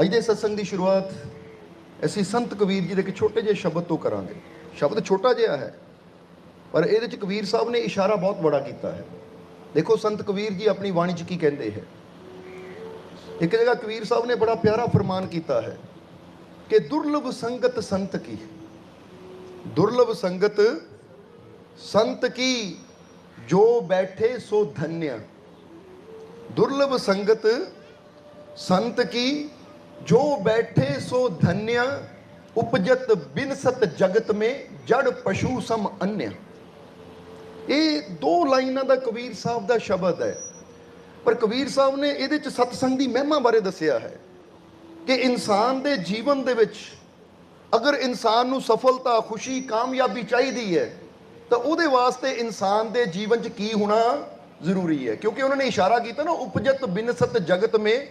ਅੱਜ ਦੇ ਸਤਸੰਗ ਦੀ ਸ਼ੁਰੂਆਤ ਅਸੀਂ ਸੰਤ ਕਬੀਰ ਜੀ ਦੇ ਇੱਕ ਛੋਟੇ ਜਿਹੇ ਸ਼ਬਦ ਤੋਂ ਕਰਾਂਗੇ। ਸ਼ਬਦ ਛੋਟਾ ਜਿਹਾ ਹੈ, ਪਰ ਇਹਦੇ ਚ ਕਬੀਰ ਸਾਹਿਬ ਨੇ ਇਸ਼ਾਰਾ ਬਹੁਤ ਬੜਾ ਕੀਤਾ ਹੈ। ਦੇਖੋ, ਸੰਤ ਕਬੀਰ ਜੀ ਆਪਣੀ ਬਾਣੀ ਚ ਕੀ ਕਹਿੰਦੇ ਹੈ। ਇੱਕ ਜਗ੍ਹਾ ਕਬੀਰ ਸਾਹਿਬ ਨੇ ਬੜਾ ਪਿਆਰਾ ਫਰਮਾਨ ਕੀਤਾ ਹੈ ਕਿ ਦੁਰਲਭ ਸੰਗਤ ਸੰਤ ਕੀ। ਦੁਰਲਭ ਸੰਗਤ ਸੰਤ ਕੀ, ਜੋ ਬੈਠੇ ਸੋ ਧਨਿਆ। ਦੁਰਲਭ ਸੰਗਤ ਸੰਤ ਕੀ ਜੋ ਬੈਠੇ ਸੋ ਧਨਿਆ, ਉਪਜਤ ਬਿਨਸਤ ਜਗਤ ਮੇ, ਜੜ ਪਸ਼ੂ ਸਮ ਅਨਿਆ। ਇਹ ਦੋ ਲਾਈਨਾਂ ਦਾ ਕਬੀਰ ਸਾਹਿਬ ਦਾ ਸ਼ਬਦ ਹੈ। ਪਰ ਕਬੀਰ ਸਾਹਿਬ ਨੇ ਇਹਦੇ ਚ ਸਤਸੰਗ ਦੀ ਮਹਿਮਾ ਬਾਰੇ ਦੱਸਿਆ ਹੈ ਕਿ ਇਨਸਾਨ ਦੇ ਜੀਵਨ ਦੇ ਵਿੱਚ ਅਗਰ ਇਨਸਾਨ ਨੂੰ ਸਫਲਤਾ, ਖੁਸ਼ੀ, ਕਾਮਯਾਬੀ ਚਾਹੀਦੀ ਹੈ, ਤਾਂ ਉਹਦੇ ਵਾਸਤੇ ਇਨਸਾਨ ਦੇ ਜੀਵਨ 'ਚ ਕੀ ਹੋਣਾ ਜ਼ਰੂਰੀ ਹੈ? ਕਿਉਂਕਿ ਉਹਨਾਂ ਨੇ ਇਸ਼ਾਰਾ ਕੀਤਾ ਨਾ, ਉਪਜਤ ਬਿਨਸਤ ਜਗਤ ਮੇ,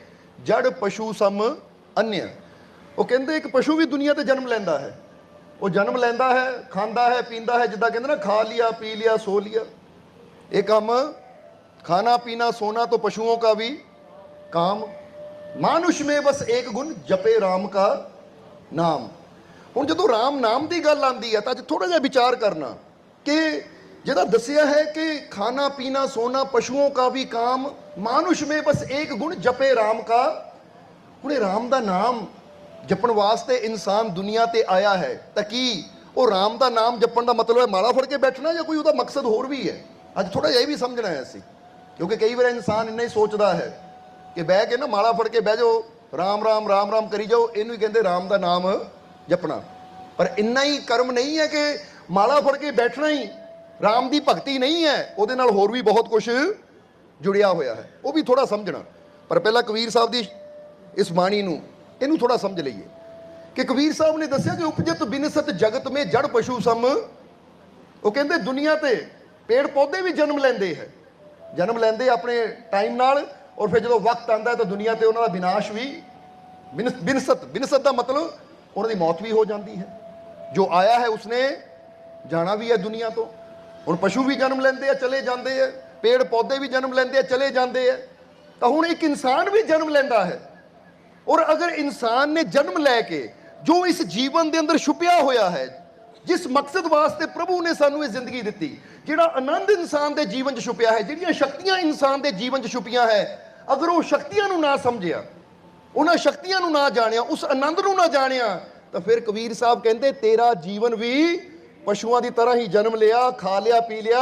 ਜੜ ਪਸ਼ੂ ਸਮ ਅਨਿਆ ਉਹ ਕਹਿੰਦੇ ਇੱਕ ਪਸ਼ੂ ਵੀ ਦੁਨੀਆ ਤੇ ਜਨਮ ਲੈਂਦਾ ਹੈ। ਉਹ ਜਨਮ ਲੈਂਦਾ ਹੈ, ਖਾਂਦਾ ਹੈ, ਪੀਂਦਾ ਹੈ, ਜਿੱਦਾਂ ਕਹਿੰਦੇ ਨਾ, ਖਾ ਲਿਆ, ਪੀ ਲਿਆ, ਸੋ ਲਿਆ। ਇਹ ਕੰਮ ਖਾਣਾ, ਪੀਣਾ ਸੋਨਾ ਤੋਂ ਪਸ਼ੂਆਂ ਦਾ ਵੀ काम ਮਾਨੁਸ਼ ਮੇ ਬਸ ਇੱਕ ਗੁਣ, ਜਪੇ ਰਾਮ ਕਾ ਨਾਮ। ਹੁਣ ਜਦੋਂ ਰਾਮ ਨਾਮ ਦੀ ਗੱਲ ਆਂਦੀ ਹੈ, ਤਾਂ ਅੱਜ ਥੋੜਾ ਜਿਹਾ ਵਿਚਾਰ ਕਰਨਾ ਕਿ ਜਿਹਦਾ ਦੱਸਿਆ ਹੈ ਕਿ ਖਾਣਾ, ਪੀਣਾ ਸੋਨਾ ਪਸ਼ੂਆਂ ਦਾ ਵੀ काम ਮਾਨੁਸ਼ ਮੇ ਬਸ ਇੱਕ ਗੁਣ, ਜਪੇ ਰਾਮ ਕਾ ਹੁਣ ਰਾਮ ਦਾ ਨਾਮ ਜਪਣ ਵਾਸਤੇ ਇਨਸਾਨ ਦੁਨੀਆ ਤੇ ਆਇਆ ਹੈ, ਤਾਂ ਕੀ ਉਹ ਰਾਮ ਦਾ ਨਾਮ ਜਪਣ ਦਾ ਮਤਲਬ ਹੈ ਮਾਲਾ ਫੜ ਕੇ ਬੈਠਣਾ ਜਾਂ ਕੋਈ ਉਹਦਾ ਮਕਸਦ ਹੋਰ ਵੀ ਹੈ? ਅੱਜ ਥੋੜਾ ਜਿਹਾ ਇਹ ਵੀ ਸਮਝਣਾ ਹੈ ਅਸੀਂ, ਕਿਉਂਕਿ ਕਈ ਵਾਰ ਇਨਸਾਨ ਇੰਨਾ ਹੀ ਸੋਚਦਾ ਹੈ ਕਿ ਬਹਿ ਕੇ ਨਾ ਮਾਲਾ ਫੜ ਕੇ ਬਹਿ ਜਾਓ, ਰਾਮ ਰਾਮ ਰਾਮ ਰਾਮ ਕਰੀ ਜਾਓ, ਇਹਨੂੰ ਹੀ ਕਹਿੰਦੇ ਰਾਮ ਦਾ ਨਾਮ ਜਪਣਾ। ਪਰ ਇੰਨਾ ਹੀ ਕਰਮ ਨਹੀਂ ਹੈ ਕਿ ਮਾਲਾ ਫੜ ਕੇ ਬੈਠਣਾ ਹੀ, ਰਾਮ ਦੀ ਭਗਤੀ ਨਹੀਂ ਹੈ, ਉਹਦੇ ਨਾਲ ਹੋਰ ਵੀ ਬਹੁਤ ਕੁਝ ਜੁੜਿਆ ਹੋਇਆ ਹੈ। ਉਹ ਵੀ ਥੋੜਾ ਸਮਝਣਾ। ਪਰ ਪਹਿਲਾਂ ਕਬੀਰ ਸਾਹਿਬ ਦੀ ਇਸ ਬਾਣੀ ਨੂੰ, ਇਹਨੂੰ ਥੋੜਾ ਸਮਝ ਲਈਏ। ਕਿ ਕਬੀਰ ਸਾਹਿਬ ਨੇ ਦੱਸਿਆ ਕਿ ਉਪਜਤ ਬਿਨਸਤ ਜਗਤ ਮੇ ਜੜ ਪਸ਼ੂ ਸਮ। ਉਹ ਕਹਿੰਦੇ, ਦੁਨੀਆ ਤੇ ਪੇੜ ਪੌਦੇ ਵੀ ਜਨਮ ਲੈਂਦੇ ਹੈ। ਜਨਮ ਲੈਂਦੇ ਆਪਣੇ ਟਾਈਮ ਨਾਲ ਔਰ ਫਿਰ ਜਦੋਂ ਵਕਤ ਆਂਦਾ ਤਾਂ ਦੁਨੀਆ ਤੇ ਉਹਨਾਂ ਦਾ ਵਿਨਾਸ਼ ਵੀ ਬਿਨਸ- ਬਿਨਸਤ ਬਿਨਸਤ ਦਾ ਮਤਲਬ ਉਹਨਾਂ ਦੀ ਮੌਤ ਵੀ ਹੋ ਜਾਂਦੀ ਹੈ। ਜੋ ਆਇਆ ਹੈ ਉਸਨੇ ਜਾਣਾ ਵੀ ਹੈ ਦੁਨੀਆ ਤੋਂ। ਹੁਣ ਪਸ਼ੂ ਵੀ ਜਨਮ ਲੈਂਦੇ ਆ ਚਲੇ ਜਾਂਦੇ ਆ ਪੇੜ ਪੌਦੇ ਵੀ ਜਨਮ ਲੈਂਦੇ ਆ ਚਲੇ ਜਾਂਦੇ ਆ ਤਾਂ ਹੁਣ ਇੱਕ ਇਨਸਾਨ ਵੀ ਜਨਮ ਲੈਂਦਾ ਹੈ। ਔਰ ਅਗਰ ਇਨਸਾਨ ਨੇ ਜਨਮ ਲੈ ਕੇ ਜੋ ਇਸ ਜੀਵਨ ਦੇ ਅੰਦਰ ਛੁਪਿਆ ਹੋਇਆ ਹੈ, ਜਿਸ ਮਕਸਦ ਵਾਸਤੇ ਪ੍ਰਭੂ ਨੇ ਸਾਨੂੰ ਇਹ ਜ਼ਿੰਦਗੀ ਦਿੱਤੀ, ਜਿਹੜਾ ਆਨੰਦ ਇਨਸਾਨ ਦੇ ਜੀਵਨ 'ਚ ਛੁਪਿਆ ਹੈ, ਜਿਹੜੀਆਂ ਸ਼ਕਤੀਆਂ ਇਨਸਾਨ ਦੇ ਜੀਵਨ 'ਚ ਛੁਪੀਆਂ ਹੈ, ਅਗਰ ਉਹ ਸ਼ਕਤੀਆਂ ਨੂੰ ਨਾ ਸਮਝਿਆ, ਉਹਨਾਂ ਸ਼ਕਤੀਆਂ ਨੂੰ ਨਾ ਜਾਣਿਆ, ਉਸ ਆਨੰਦ ਨੂੰ ਨਾ ਜਾਣਿਆ, ਤਾਂ ਫਿਰ ਕਬੀਰ ਸਾਹਿਬ ਕਹਿੰਦੇ, ਤੇਰਾ ਜੀਵਨ ਵੀ ਪਸ਼ੂਆਂ ਦੀ ਤਰ੍ਹਾਂ ਹੀ ਜਨਮ ਲਿਆ, ਖਾ ਲਿਆ, ਪੀ ਲਿਆ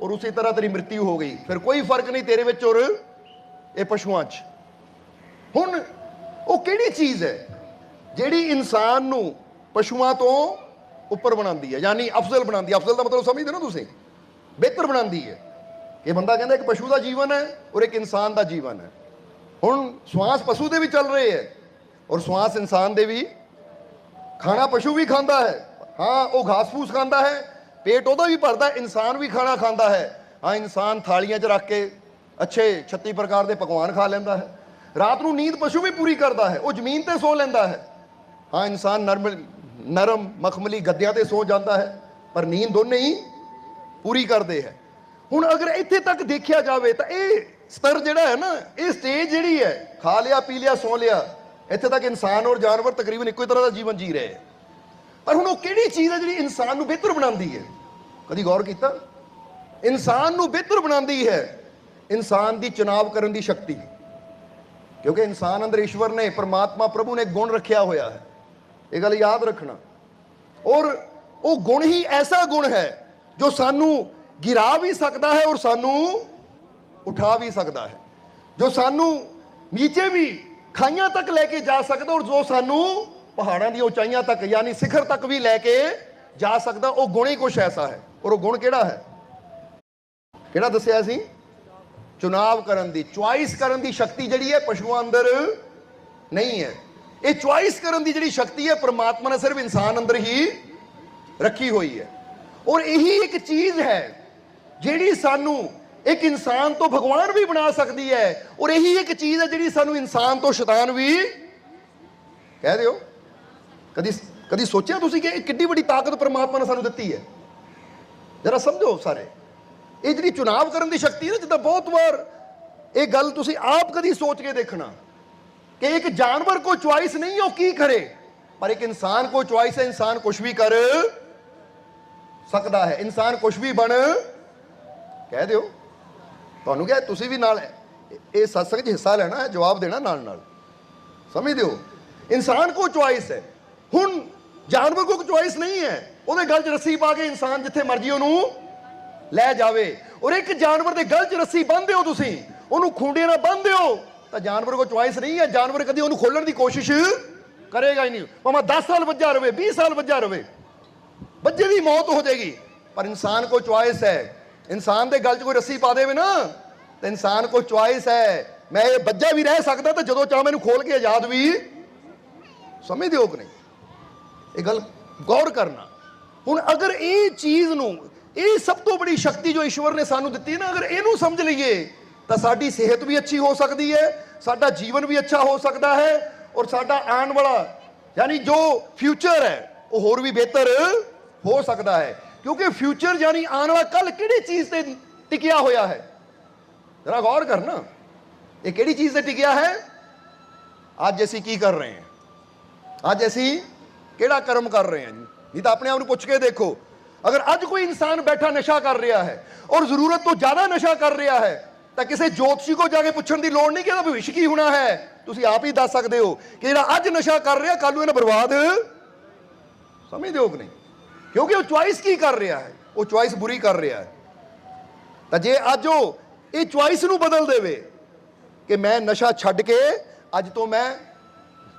ਔਰ ਉਸੇ ਤਰ੍ਹਾਂ ਤੇਰੀ ਮ੍ਰਿਤਿੂ ਹੋ ਗਈ। ਫਿਰ ਕੋਈ ਫ਼ਰਕ ਨਹੀਂ ਤੇਰੇ ਵਿੱਚ ਔਰ ਇਹ ਪਸ਼ੂਆਂ 'ਚ। ਹੁਣ ਉਹ ਕਿਹੜੀ ਚੀਜ਼ ਹੈ ਜਿਹੜੀ ਇਨਸਾਨ ਨੂੰ ਪਸ਼ੂਆਂ ਤੋਂ ਉੱਪਰ ਬਣਾਉਂਦੀ ਹੈ? ਯਾਨੀ ਅਫਜ਼ਲ ਬਣਾਉਂਦੀ ਹੈ। ਅਫਜ਼ਲ ਦਾ ਮਤਲਬ ਸਮਝਦੇ ਨਾ ਤੁਸੀਂ? ਬਿਹਤਰ ਬਣਾਉਂਦੀ ਹੈ। ਇਹ ਬੰਦਾ ਕਹਿੰਦਾ ਇੱਕ ਪਸ਼ੂ ਦਾ ਜੀਵਨ ਹੈ ਔਰ ਇੱਕ ਇਨਸਾਨ ਦਾ ਜੀਵਨ ਹੈ। ਹੁਣ ਸਵਾਸ ਪਸ਼ੂ ਦੇ ਵੀ ਚੱਲ ਰਹੇ ਹੈ ਔਰ ਸਵਾਸ ਇਨਸਾਨ ਦੇ ਵੀ ਖਾਣਾ ਪਸ਼ੂ ਵੀ ਖਾਂਦਾ ਹੈ। ਹਾਂ, ਉਹ ਘਾਸ ਫੂਸ ਖਾਂਦਾ ਹੈ, ਪੇਟ ਉਹਦਾ ਵੀ ਭਰਦਾ ਇਨਸਾਨ ਵੀ ਖਾਣਾ ਖਾਂਦਾ ਹੈ। ਹਾਂ, ਇਨਸਾਨ ਥਾਲੀਆਂ 'ਚ ਰੱਖ ਕੇ ਅੱਛੇ 36 ਪ੍ਰਕਾਰ ਦੇ ਪਕਵਾਨ ਖਾ ਲੈਂਦਾ ਹੈ। ਰਾਤ ਨੂੰ ਨੀਂਦ ਪਸ਼ੂ ਵੀ ਪੂਰੀ ਕਰਦਾ ਹੈ, ਉਹ ਜ਼ਮੀਨ ਤੇ ਸੋ ਲੈਂਦਾ ਹੈ। ਹਾਂ, ਇਨਸਾਨ ਨਰਮ ਨਰਮ, ਮਖਮਲੀ ਗੱਦਿਆਂ ਤੇ ਸੋ ਜਾਂਦਾ ਹੈ, ਪਰ ਨੀਂਦ ਦੋਨੇ ਹੀ ਪੂਰੀ ਕਰਦੇ ਹੈ। ਹੁਣ ਅਗਰ ਇੱਥੇ ਤੱਕ ਦੇਖਿਆ ਜਾਵੇ ਤਾਂ ਇਹ ਸਤਰ ਜਿਹੜਾ ਹੈ ਨਾ, ਇਹ ਸਟੇਜ ਜਿਹੜੀ ਹੈ, ਖਾ ਲਿਆ, ਪੀ ਲਿਆ, ਸੋ ਲਿਆ, ਇੱਥੇ ਤੱਕ ਇਨਸਾਨ ਔਰ ਜਾਨਵਰ ਤਕਰੀਬਨ ਇੱਕੋ ਹੀ ਤਰ੍ਹਾਂ ਦਾ ਜੀਵਨ ਜੀ ਰਹੇ ਹੈ। ਪਰ ਹੁਣ ਉਹ ਕਿਹੜੀ ਚੀਜ਼ ਹੈ ਜਿਹੜੀ ਇਨਸਾਨ ਨੂੰ ਬਿਹਤਰ ਬਣਾਉਂਦੀ ਹੈ? ਕਦੀ ਗੌਰ ਕੀਤਾ? ਇਨਸਾਨ ਨੂੰ ਬਿਹਤਰ ਬਣਾਉਂਦੀ ਹੈ, ਇਨਸਾਨ ਦੀ ਚੁਣਾਵ ਕਰਨ ਦੀ ਸ਼ਕਤੀ। ਕਿਉਂਕਿ ਇਨਸਾਨ ਅੰਦਰ ਈਸ਼ਵਰ ਨੇ, ਪਰਮਾਤਮਾ ਪ੍ਰਭੂ ਨੇ ਗੁਣ ਰੱਖਿਆ ਹੋਇਆ ਹੈ। ਇਹ ਗੱਲ ਯਾਦ ਰੱਖਣਾ। ਔਰ ਉਹ ਗੁਣ ਹੀ ਐਸਾ ਗੁਣ ਹੈ ਜੋ ਸਾਨੂੰ ਗਿਰਾ ਵੀ ਸਕਦਾ ਹੈ ਔਰ ਸਾਨੂੰ ਉਠਾ ਵੀ ਸਕਦਾ ਹੈ। ਜੋ ਸਾਨੂੰ ਨੀਚੇ ਵੀ ਖਾਈਆਂ ਤੱਕ ਲੈ ਕੇ ਜਾ ਸਕਦਾ ਔਰ ਜੋ ਸਾਨੂੰ ਪਹਾੜਾਂ ਦੀ ਉਚਾਈਆਂ ਤੱਕ ਯਾਨੀ ਸਿਖਰ ਤੱਕ ਵੀ ਲੈ ਕੇ ਜਾ ਸਕਦਾ, ਉਹ ਗੁਣ ਹੀ ਕੁਛ ਐਸਾ ਹੈ। ਔਰ ਉਹ ਗੁਣ ਕਿਹੜਾ ਹੈ? ਕਿਹੜਾ ਦੱਸਿਆ ਸੀ? ਚੁਣਾਵ ਕਰਨ ਦੀ, ਚੁਆਇਸ ਕਰਨ ਦੀ ਸ਼ਕਤੀ ਜਿਹੜੀ ਹੈ ਪਸ਼ੂਆਂ ਅੰਦਰ ਨਹੀਂ ਹੈ। ਇਹ ਚੁਆਇਸ ਕਰਨ ਦੀ ਜਿਹੜੀ ਸ਼ਕਤੀ ਹੈ ਪ੍ਰਮਾਤਮਾ ਨੇ ਸਿਰਫ ਇਨਸਾਨ ਅੰਦਰ ਹੀ ਰੱਖੀ ਹੋਈ ਹੈ। ਔਰ ਇਹੀ ਇੱਕ ਚੀਜ਼ ਹੈ ਜਿਹੜੀ ਸਾਨੂੰ ਇੱਕ ਇਨਸਾਨ ਤੋਂ ਭਗਵਾਨ ਵੀ ਬਣਾ ਸਕਦੀ ਹੈ। ਔਰ ਇਹੀ ਇੱਕ ਚੀਜ਼ ਹੈ ਜਿਹੜੀ ਸਾਨੂੰ ਇਨਸਾਨ ਤੋਂ ਸ਼ੈਤਾਨ ਵੀ ਕਹਿ ਦਿਓ। ਕਦੀ ਕਦੀ ਸੋਚਿਆ ਤੁਸੀਂ ਕਿ ਇਹ ਕਿੱਡੀ ਵੱਡੀ ਤਾਕਤ ਪ੍ਰਮਾਤਮਾ ਨੇ ਸਾਨੂੰ ਦਿੱਤੀ ਹੈ? ਜਰਾ ਸਮਝੋ ਸਾਰੇ। ਇਹ ਜਿਹੜੀ ਚੁਣਾਵ ਕਰਨ ਦੀ ਸ਼ਕਤੀ ਹੈ ਨਾ, ਜਿੱਦਾਂ ਬਹੁਤ ਵਾਰ ਇਹ ਗੱਲ ਤੁਸੀਂ ਆਪ ਕਦੀ ਸੋਚ ਕੇ ਦੇਖਣਾ ਕਿ ਇੱਕ ਜਾਨਵਰ ਕੋ ਚੁਆਇਸ ਨਹੀਂ ਉਹ ਕੀ ਕਰੇ? ਪਰ ਇੱਕ ਇਨਸਾਨ ਕੋ ਚੁਆਇਸ ਹੈ, ਇਨਸਾਨ ਕੁਝ ਵੀ ਕਰ ਸਕਦਾ ਹੈ। ਇਨਸਾਨ ਕੁਝ ਵੀ ਬਣ, ਕਹਿ ਦਿਓ। ਤੁਹਾਨੂੰ ਕਿਹਾ, ਤੁਸੀਂ ਵੀ ਨਾਲ ਇਹ ਸਤਸੰਗ 'ਚ ਹਿੱਸਾ ਲੈਣਾ ਹੈ, ਜਵਾਬ ਦੇਣਾ ਨਾਲ ਨਾਲ। ਸਮਝਦੇ ਹੋ ਇਨਸਾਨ ਕੋ ਚੁਆਇਸ ਹੈ। ਹੁਣ ਜਾਨਵਰ ਕੋ ਚੁਆਇਸ ਨਹੀਂ ਹੈ, ਉਹਦੇ ਗੱਲ 'ਚ ਰੱਸੀ ਪਾ ਕੇ ਇਨਸਾਨ ਜਿੱਥੇ ਮਰਜ਼ੀ ਉਹਨੂੰ ਲੈ ਜਾਵੇ। ਔਰ ਇੱਕ ਜਾਨਵਰ ਦੇ ਗਲ 'ਚ ਰੱਸੀ ਬੰਨ੍ਹਦੇ ਹੋ ਤੁਸੀਂ। ਉਹਨੂੰ ਖੁੰਡੇ ਨਾਲ ਬੰਨ੍ਹਦੇ ਹੋ ਤਾਂ ਜਾਨਵਰ ਕੋ ਚੁਆਇਸ ਨਹੀਂ ਹੈ। ਜਾਨਵਰ ਕਦੀ ਉਹਨੂੰ ਖੋਲਣ ਦੀ ਕੋਸ਼ਿਸ਼ ਕਰੇਗਾ ਹੀ ਨਹੀਂ। ਭਾਵੇਂ 10 ਸਾਲ ਵੱਜਾ ਰਵੇ 20 ਸਾਲ ਵੱਜਾ ਰਵੇ। ਬੱਚੇ ਦੀ ਮੌਤ ਹੋ ਜਾਏਗੀ। ਪਰ ਇਨਸਾਨ ਕੋ ਚੁਆਇਸ ਹੈ। ਇਨਸਾਨ ਦੇ ਗਲ 'ਚ ਕੋਈ ਰੱਸੀ ਪਾ ਦੇਵੇ ਨਾ, ਤਾਂ ਇਨਸਾਨ ਕੋ ਚੁਆਇਸ ਹੈ। ਮੈਂ ਇਹ ਬੱਜਾ ਵੀ ਰਹਿ ਸਕਦਾ ਤਾਂ ਜਦੋਂ ਚਾਹ ਮੈਨੂੰ ਖੋਲ ਕੇ ਆਜ਼ਾਦ ਵੀ ਸਮਝਦੇ ਹੋ ਕਿ ਨਹੀਂ? ਇਹ ਗੱਲ ਗੌਰ ਕਰਨਾ। ਹੁਣ ਅਗਰ ਇਹ ਚੀਜ਼ ਨੂੰ ਇਹ ਸਭ ਤੋਂ ਬੜੀ ਸ਼ਕਤੀ ਜੋ ਈਸ਼ਵਰ ਨੇ ਸਾਨੂੰ ਦਿੱਤੀ ਹੈ ਨਾ, ਅਗਰ ਇਹਨੂੰ ਸਮਝ ਲਈਏ, ਤਾਂ ਸਾਡੀ ਸਿਹਤ ਵੀ ਅੱਛੀ ਹੋ ਸਕਦੀ ਹੈ, ਸਾਡਾ ਜੀਵਨ ਵੀ ਅੱਛਾ ਹੋ ਸਕਦਾ ਹੈ, ਔਰ ਸਾਡਾ ਆਉਣ ਵਾਲਾ ਯਾਨੀ ਜੋ ਫਿਊਚਰ ਹੈ, ਉਹ ਹੋਰ ਵੀ ਬਿਹਤਰ ਹੋ ਸਕਦਾ ਹੈ। ਕਿਉਂਕਿ ਫਿਊਚਰ ਯਾਨੀ ਆਉਣ ਵਾਲਾ ਕੱਲ ਕਿਹੜੀ ਚੀਜ਼ ਤੇ ਟਿਕਿਆ ਹੋਇਆ ਹੈ? ਜਰਾ ਗੌਰ ਕਰਨਾ ਇਹ ਕਿਹੜੀ ਚੀਜ਼ ਤੇ ਟਿਕਿਆ ਹੈ? ਅੱਜ ਅਸੀਂ ਕੀ ਕਰ ਰਹੇ ਹਾਂ? ਅੱਜ ਅਸੀਂ ਕਿਹੜਾ ਕਰਮ ਕਰ ਰਹੇ ਹਾਂ ਜੀ? ਨਹੀਂ ਤਾਂ ਆਪਣੇ ਆਪ ਨੂੰ ਪੁੱਛ ਕੇ ਦੇਖੋ ਅਗਰ ਅੱਜ ਕੋਈ ਇਨਸਾਨ ਬੈਠਾ ਨਸ਼ਾ ਕਰ ਰਿਹਾ ਹੈ ਔਰ ਜ਼ਰੂਰਤ ਤੋਂ ਜ਼ਿਆਦਾ ਨਸ਼ਾ ਕਰ ਰਿਹਾ ਹੈ ਤਾਂ ਕਿਸੇ ਜੋਤਸ਼ੀ ਕੋ ਜਾ ਕੇ ਪੁੱਛਣ ਦੀ ਲੋੜ ਨਹੀਂ ਕਿ ਇਹਦਾ ਭਵਿੱਖ ਕੀ ਹੋਣਾ ਹੈ ਤੁਸੀਂ ਆਪ ਹੀ ਦੱਸ ਸਕਦੇ ਹੋ ਕਿ ਜਿਹੜਾ ਅੱਜ ਨਸ਼ਾ ਕਰ ਰਿਹਾ ਕੱਲ ਨੂੰ ਇਹਨਾਂ ਬਰਬਾਦ ਸਮਝਦੇ ਹੋ ਕਿ ਨਹੀਂ ਕਿਉਂਕਿ ਉਹ ਚੁਆਇਸ ਕੀ ਕਰ ਰਿਹਾ ਹੈ ਉਹ ਚੁਆਇਸ ਬੁਰੀ ਕਰ ਰਿਹਾ ਹੈ ਤਾਂ ਜੇ ਅੱਜ ਉਹ ਇਹ ਚੁਆਇਸ ਨੂੰ ਬਦਲ ਦੇਵੇ ਕਿ ਮੈਂ ਨਸ਼ਾ ਛੱਡ ਕੇ ਅੱਜ ਤੋਂ ਮੈਂ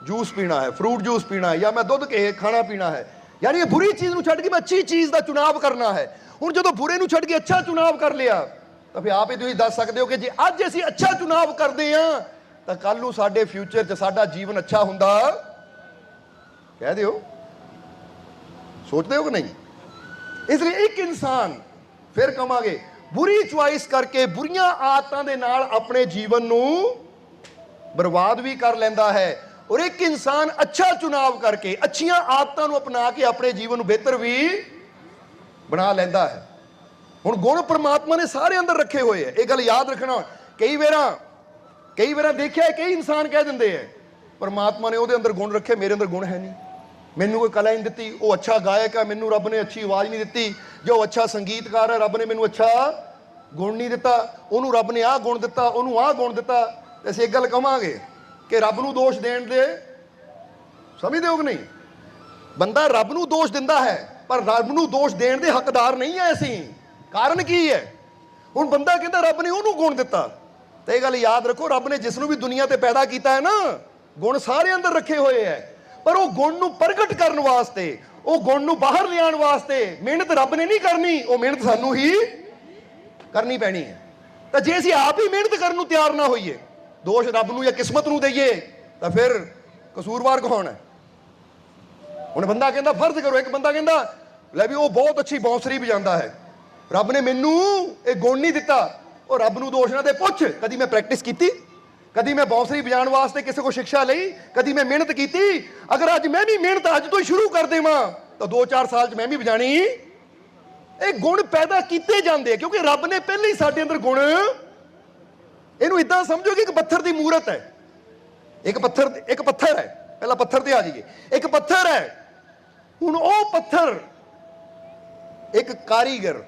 ਜੂਸ ਪੀਣਾ ਹੈ ਫਰੂਟ ਜੂਸ ਪੀਣਾ ਹੈ ਜਾਂ ਮੈਂ ਦੁੱਧ ਕੇ ਖਾਣਾ ਪੀਣਾ ਹੈ ਯਾਨੀ ਇਹ ਬੁਰੀ ਚੀਜ਼ ਨੂੰ ਛੱਡ ਕੇ ਮੈਂ ਅੱਛੀ ਚੀਜ਼ ਦਾ ਚੁਣਾਵ ਕਰਨਾ ਹੈ। ਹੁਣ ਜਦੋਂ ਬੁਰੇ ਨੂੰ ਛੱਡ ਕੇ ਅੱਛਾ ਚੁਣਾਵ ਕਰ ਲਿਆ, ਤਾਂ ਫਿਰ ਆਪ ਹੀ ਤੁਸੀਂ ਦੱਸ ਸਕਦੇ ਹੋ ਕਿ ਜੇ ਅੱਜ ਅਸੀਂ ਅੱਛਾ ਚੁਣਾਵ ਕਰਦੇ ਹਾਂ, ਤਾਂ ਕੱਲ ਨੂੰ ਸਾਡੇ ਫਿਊਚਰ 'ਚ ਸਾਡਾ ਜੀਵਨ ਅੱਛਾ ਹੁੰਦਾ। ਕਹਿ ਦਿਓ। ਸੋਚਦੇ ਹੋ ਕਿ ਨਹੀਂ? ਇਸ ਲਈ ਇੱਕ ਇਨਸਾਨ ਫਿਰ ਕਵਾਂਗੇ, ਬੁਰੀ ਚੁਆਇਸ ਕਰਕੇ ਬੁਰੀਆਂ ਆਦਤਾਂ ਦੇ ਨਾਲ ਆਪਣੇ ਜੀਵਨ ਨੂੰ ਬਰਬਾਦ ਵੀ ਕਰ ਲੈਂਦਾ ਹੈ। ਔਰ ਇੱਕ ਇਨਸਾਨ ਅੱਛਾ ਚੁਣਾਵ ਕਰਕੇ, ਅੱਛੀਆਂ ਆਦਤਾਂ ਨੂੰ ਅਪਣਾ ਕੇ ਆਪਣੇ ਜੀਵਨ ਨੂੰ ਬਿਹਤਰ ਵੀ ਬਣਾ ਲੈਂਦਾ ਹੈ। ਹੁਣ ਗੁਣ ਪਰਮਾਤਮਾ ਨੇ ਸਾਰੇ ਅੰਦਰ ਰੱਖੇ ਹੋਏ ਹੈ। ਇਹ ਗੱਲ ਯਾਦ ਰੱਖਣਾ ਕਈ ਵਾਰਾਂ ਕਈ ਵਾਰਾਂ ਦੇਖਿਆ ਕਈ ਇਨਸਾਨ ਕਹਿ ਦਿੰਦੇ ਆ ਪਰਮਾਤਮਾ ਨੇ ਉਹਦੇ ਅੰਦਰ ਗੁਣ ਰੱਖੇ, ਮੇਰੇ ਅੰਦਰ ਗੁਣ ਹੈ ਨਹੀਂ। ਮੈਨੂੰ ਕੋਈ ਕਲਾ ਨਹੀਂ ਦਿੱਤੀ, ਉਹ ਅੱਛਾ ਗਾਇਕ ਹੈ, ਮੈਨੂੰ ਰੱਬ ਨੇ ਅੱਛੀ ਆਵਾਜ਼ ਨਹੀਂ ਦਿੱਤੀ। ਜੋ ਅੱਛਾ ਸੰਗੀਤਕਾਰ ਹੈ, ਰੱਬ ਨੇ ਮੈਨੂੰ ਅੱਛਾ ਗੁਣ ਨਹੀਂ ਦਿੱਤਾ। ਉਹਨੂੰ ਰੱਬ ਨੇ ਆਹ ਗੁਣ ਦਿੱਤਾ, ਉਹਨੂੰ ਆਹ ਗੁਣ ਦਿੱਤਾ। ਅਸੀਂ ਇੱਕ ਗੱਲ ਕਵਾਂਗੇ ਕਿ ਰੱਬ ਨੂੰ ਦੋਸ਼ ਦੇਣ ਦੇ ਸਮਝਦੇ ਹੋ ਕਿ ਨਹੀਂ? ਬੰਦਾ ਰੱਬ ਨੂੰ ਦੋਸ਼ ਦਿੰਦਾ ਹੈ, ਪਰ ਰੱਬ ਨੂੰ ਦੋਸ਼ ਦੇਣ ਦੇ ਹੱਕਦਾਰ ਨਹੀਂ ਹੈ ਅਸੀਂ। ਕਾਰਨ ਕੀ ਹੈ? ਹੁਣ ਬੰਦਾ ਕਹਿੰਦਾ ਰੱਬ ਨੇ ਉਹਨੂੰ ਗੁਣ ਦਿੱਤਾ। ਤੇ ਇਹ ਗੱਲ ਯਾਦ ਰੱਖੋ, ਰੱਬ ਨੇ ਜਿਸ ਨੂੰ ਵੀ ਦੁਨੀਆ ਤੇ ਪੈਦਾ ਕੀਤਾ ਹੈ ਨਾ, ਗੁਣ ਸਾਰੇ ਅੰਦਰ ਰੱਖੇ ਹੋਏ ਹੈ। ਪਰ ਉਹ ਗੁਣ ਨੂੰ ਪ੍ਰਗਟ ਕਰਨ ਵਾਸਤੇ, ਉਹ ਗੁਣ ਨੂੰ ਬਾਹਰ ਲਿਆਉਣ ਵਾਸਤੇ ਮਿਹਨਤ ਰੱਬ ਨੇ ਨਹੀਂ ਕਰਨੀ, ਉਹ ਮਿਹਨਤ ਸਾਨੂੰ ਹੀ ਕਰਨੀ ਪੈਣੀ ਹੈ। ਤਾਂ ਜੇ ਅਸੀਂ ਆਪ ਹੀ ਮਿਹਨਤ ਕਰਨ ਨੂੰ ਤਿਆਰ ਨਾ ਹੋਈਏ ਦੋਸ਼ ਰੱਬ ਨੂੰ ਜਾਂ ਕਿਸਮਤ ਨੂੰ ਦਈਏ, ਤਾਂ ਫਿਰ ਕਸੂਰਵਾਰ ਕੌਣ ਹੈ? ਹੁਣ ਬੰਦਾ ਕਹਿੰਦਾ, ਫਰਜ਼ ਕਰੋ, ਇੱਕ ਬੰਦਾ ਕਹਿੰਦਾ, ਲੈ ਵੀ ਉਹ ਬਹੁਤ ਅੱਛੀ ਬਾਂਸਰੀ ਵਜਾਉਂਦਾ ਹੈ। ਰੱਬ ਨੇ ਮੈਨੂੰ ਇਹ ਗੁਣ ਨਹੀਂ ਦਿੱਤਾ, ਉਹ ਰੱਬ ਨੂੰ ਦੋਸ਼ ਨਾ ਦੇ, ਪੁੱਛ, ਕਦੀ ਮੈਂ ਪ੍ਰੈਕਟਿਸ ਕੀਤੀ? ਕਦੀ ਮੈਂ ਬਾਂਸਰੀ ਵਜਾਉਣ ਵਾਸਤੇ ਕਿਸੇ ਕੋਲ ਸਿੱਖਿਆ ਲਈ? ਕਦੀ ਮੈਂ ਮਿਹਨਤ ਕੀਤੀ? ਅਗਰ ਅੱਜ ਮੈਂ ਵੀ ਮਿਹਨਤ ਅੱਜ ਤੋਂ ਹੀ ਸ਼ੁਰੂ ਕਰ ਦੇਵਾਂ, ਤਾਂ 2-4 ਸਾਲ 'ਚ ਮੈਂ ਵੀ ਵਜਾਣੀ। ਇਹ ਗੁਣ ਪੈਦਾ ਕੀਤੇ ਜਾਂਦੇ ਕਿਉਂਕਿ ਰੱਬ ਨੇ ਪਹਿਲਾਂ ਹੀ ਸਾਡੇ ਅੰਦਰ ਗੁਣ ਇਹਨੂੰ ਇਦਾਂ ਸਮਝੋ ਕਿ ਇੱਕ ਪੱਥਰ ਦੀ ਮੂਰਤ ਹੈ। ਇੱਕ ਪੱਥਰ ਇੱਕ ਪੱਥਰ ਹੈ। ਪਹਿਲਾਂ ਪੱਥਰ ਤੇ ਆ ਜਾਈਏ। ਇੱਕ ਪੱਥਰ ਹੈ। ਹੁਣ ਉਹ ਪੱਥਰ ਇੱਕ ਕਾਰੀਗਰ,